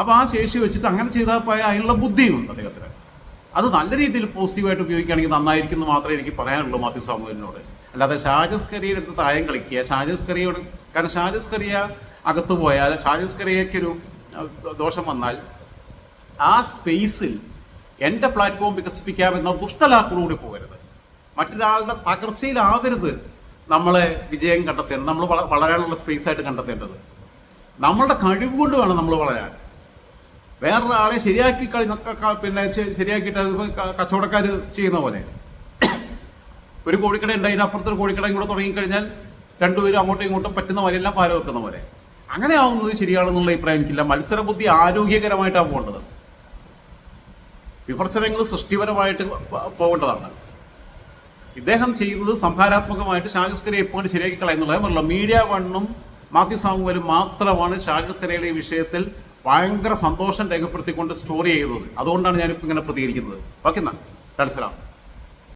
അപ്പോൾ ആ ശേഷി വെച്ചിട്ട് അങ്ങനെ ചെയ്താൽ പോയ അതിനുള്ള ബുദ്ധിയുണ്ട് അദ്ദേഹത്തിന്. അത് നല്ല രീതിയിൽ പോസിറ്റീവായിട്ട് ഉപയോഗിക്കുകയാണെങ്കിൽ നന്നായിരിക്കും എന്ന് മാത്രമേ എനിക്ക് പറയാനുള്ളൂ മാത്യു സാമൂഹിനോട് അല്ലാതെ ഷാജസ് തായം കളിക്കുക ഷാജസ് കറിയോട് കാരണം ഷാജസ് കറിയ അകത്ത് പോയാൽ ഷാജസ് കറിയയ്ക്കൊരു ദോഷം വന്നാൽ ആ സ്പേസിൽ എന്റെ പ്ലാറ്റ്ഫോം വികസിപ്പിക്കാമെന്ന ദുഷ്ടലാക്കളോട് പോകരുത്. മറ്റൊരാളുടെ തകർച്ചയിലാവരുത് നമ്മളെ വിജയം കണ്ടെത്തേണ്ടത് നമ്മൾ വള- വളരാനുള്ള സ്പേസ് ആയിട്ട് കണ്ടെത്തേണ്ടത്. നമ്മളുടെ കഴിവ് കൊണ്ട് വേണം നമ്മൾ വളരാൻ. വേറൊരാളെ ശരിയാക്കി കഴിഞ്ഞ പിന്നെ ശരിയാക്കിയിട്ട് കച്ചവടക്കാർ ചെയ്യുന്ന പോലെ. ഒരു കോഴിക്കട ഉണ്ട് അതിന്റെ അപ്പുറത്തൊരു കോഴിക്കടയും കൂടെ തുടങ്ങിക്കഴിഞ്ഞാൽ രണ്ടുപേരും അങ്ങോട്ടും ഇങ്ങോട്ടും പറ്റുന്ന പാല വെക്കുന്ന പോലെ. അങ്ങനെ ആവുന്നത് ശരിയാണെന്നുള്ള അഭിപ്രായം എനിക്കില്ല. മത്സരബുദ്ധി ആരോഗ്യകരമായിട്ടാണ് പോകേണ്ടത്. വിമർശനങ്ങൾ സൃഷ്ടിപരമായിട്ട് പോകേണ്ടതാണ്. ഇദ്ദേഹം ചെയ്യുന്നത് സംഹാരാത്മകമായിട്ട് ഷാജസ്കരെ എപ്പോഴും ശരിയാക്കി കളയുന്നുള്ളത് പറഞ്ഞല്ലോ മീഡിയ വണ്ണും മാത്യു സാമുവലും മാത്രമാണ് ഷാജസ്കരയുടെ ഈ വിഷയത്തിൽ ഭയങ്കര സന്തോഷം രേഖപ്പെടുത്തിക്കൊണ്ട് സ്റ്റോറി ചെയ്തത്. അതുകൊണ്ടാണ് ഞാനിപ്പോൾ ഇങ്ങനെ പ്രതികരിക്കുന്നത്. ഓക്കെ എന്നാൽ മനസ്സിലാവും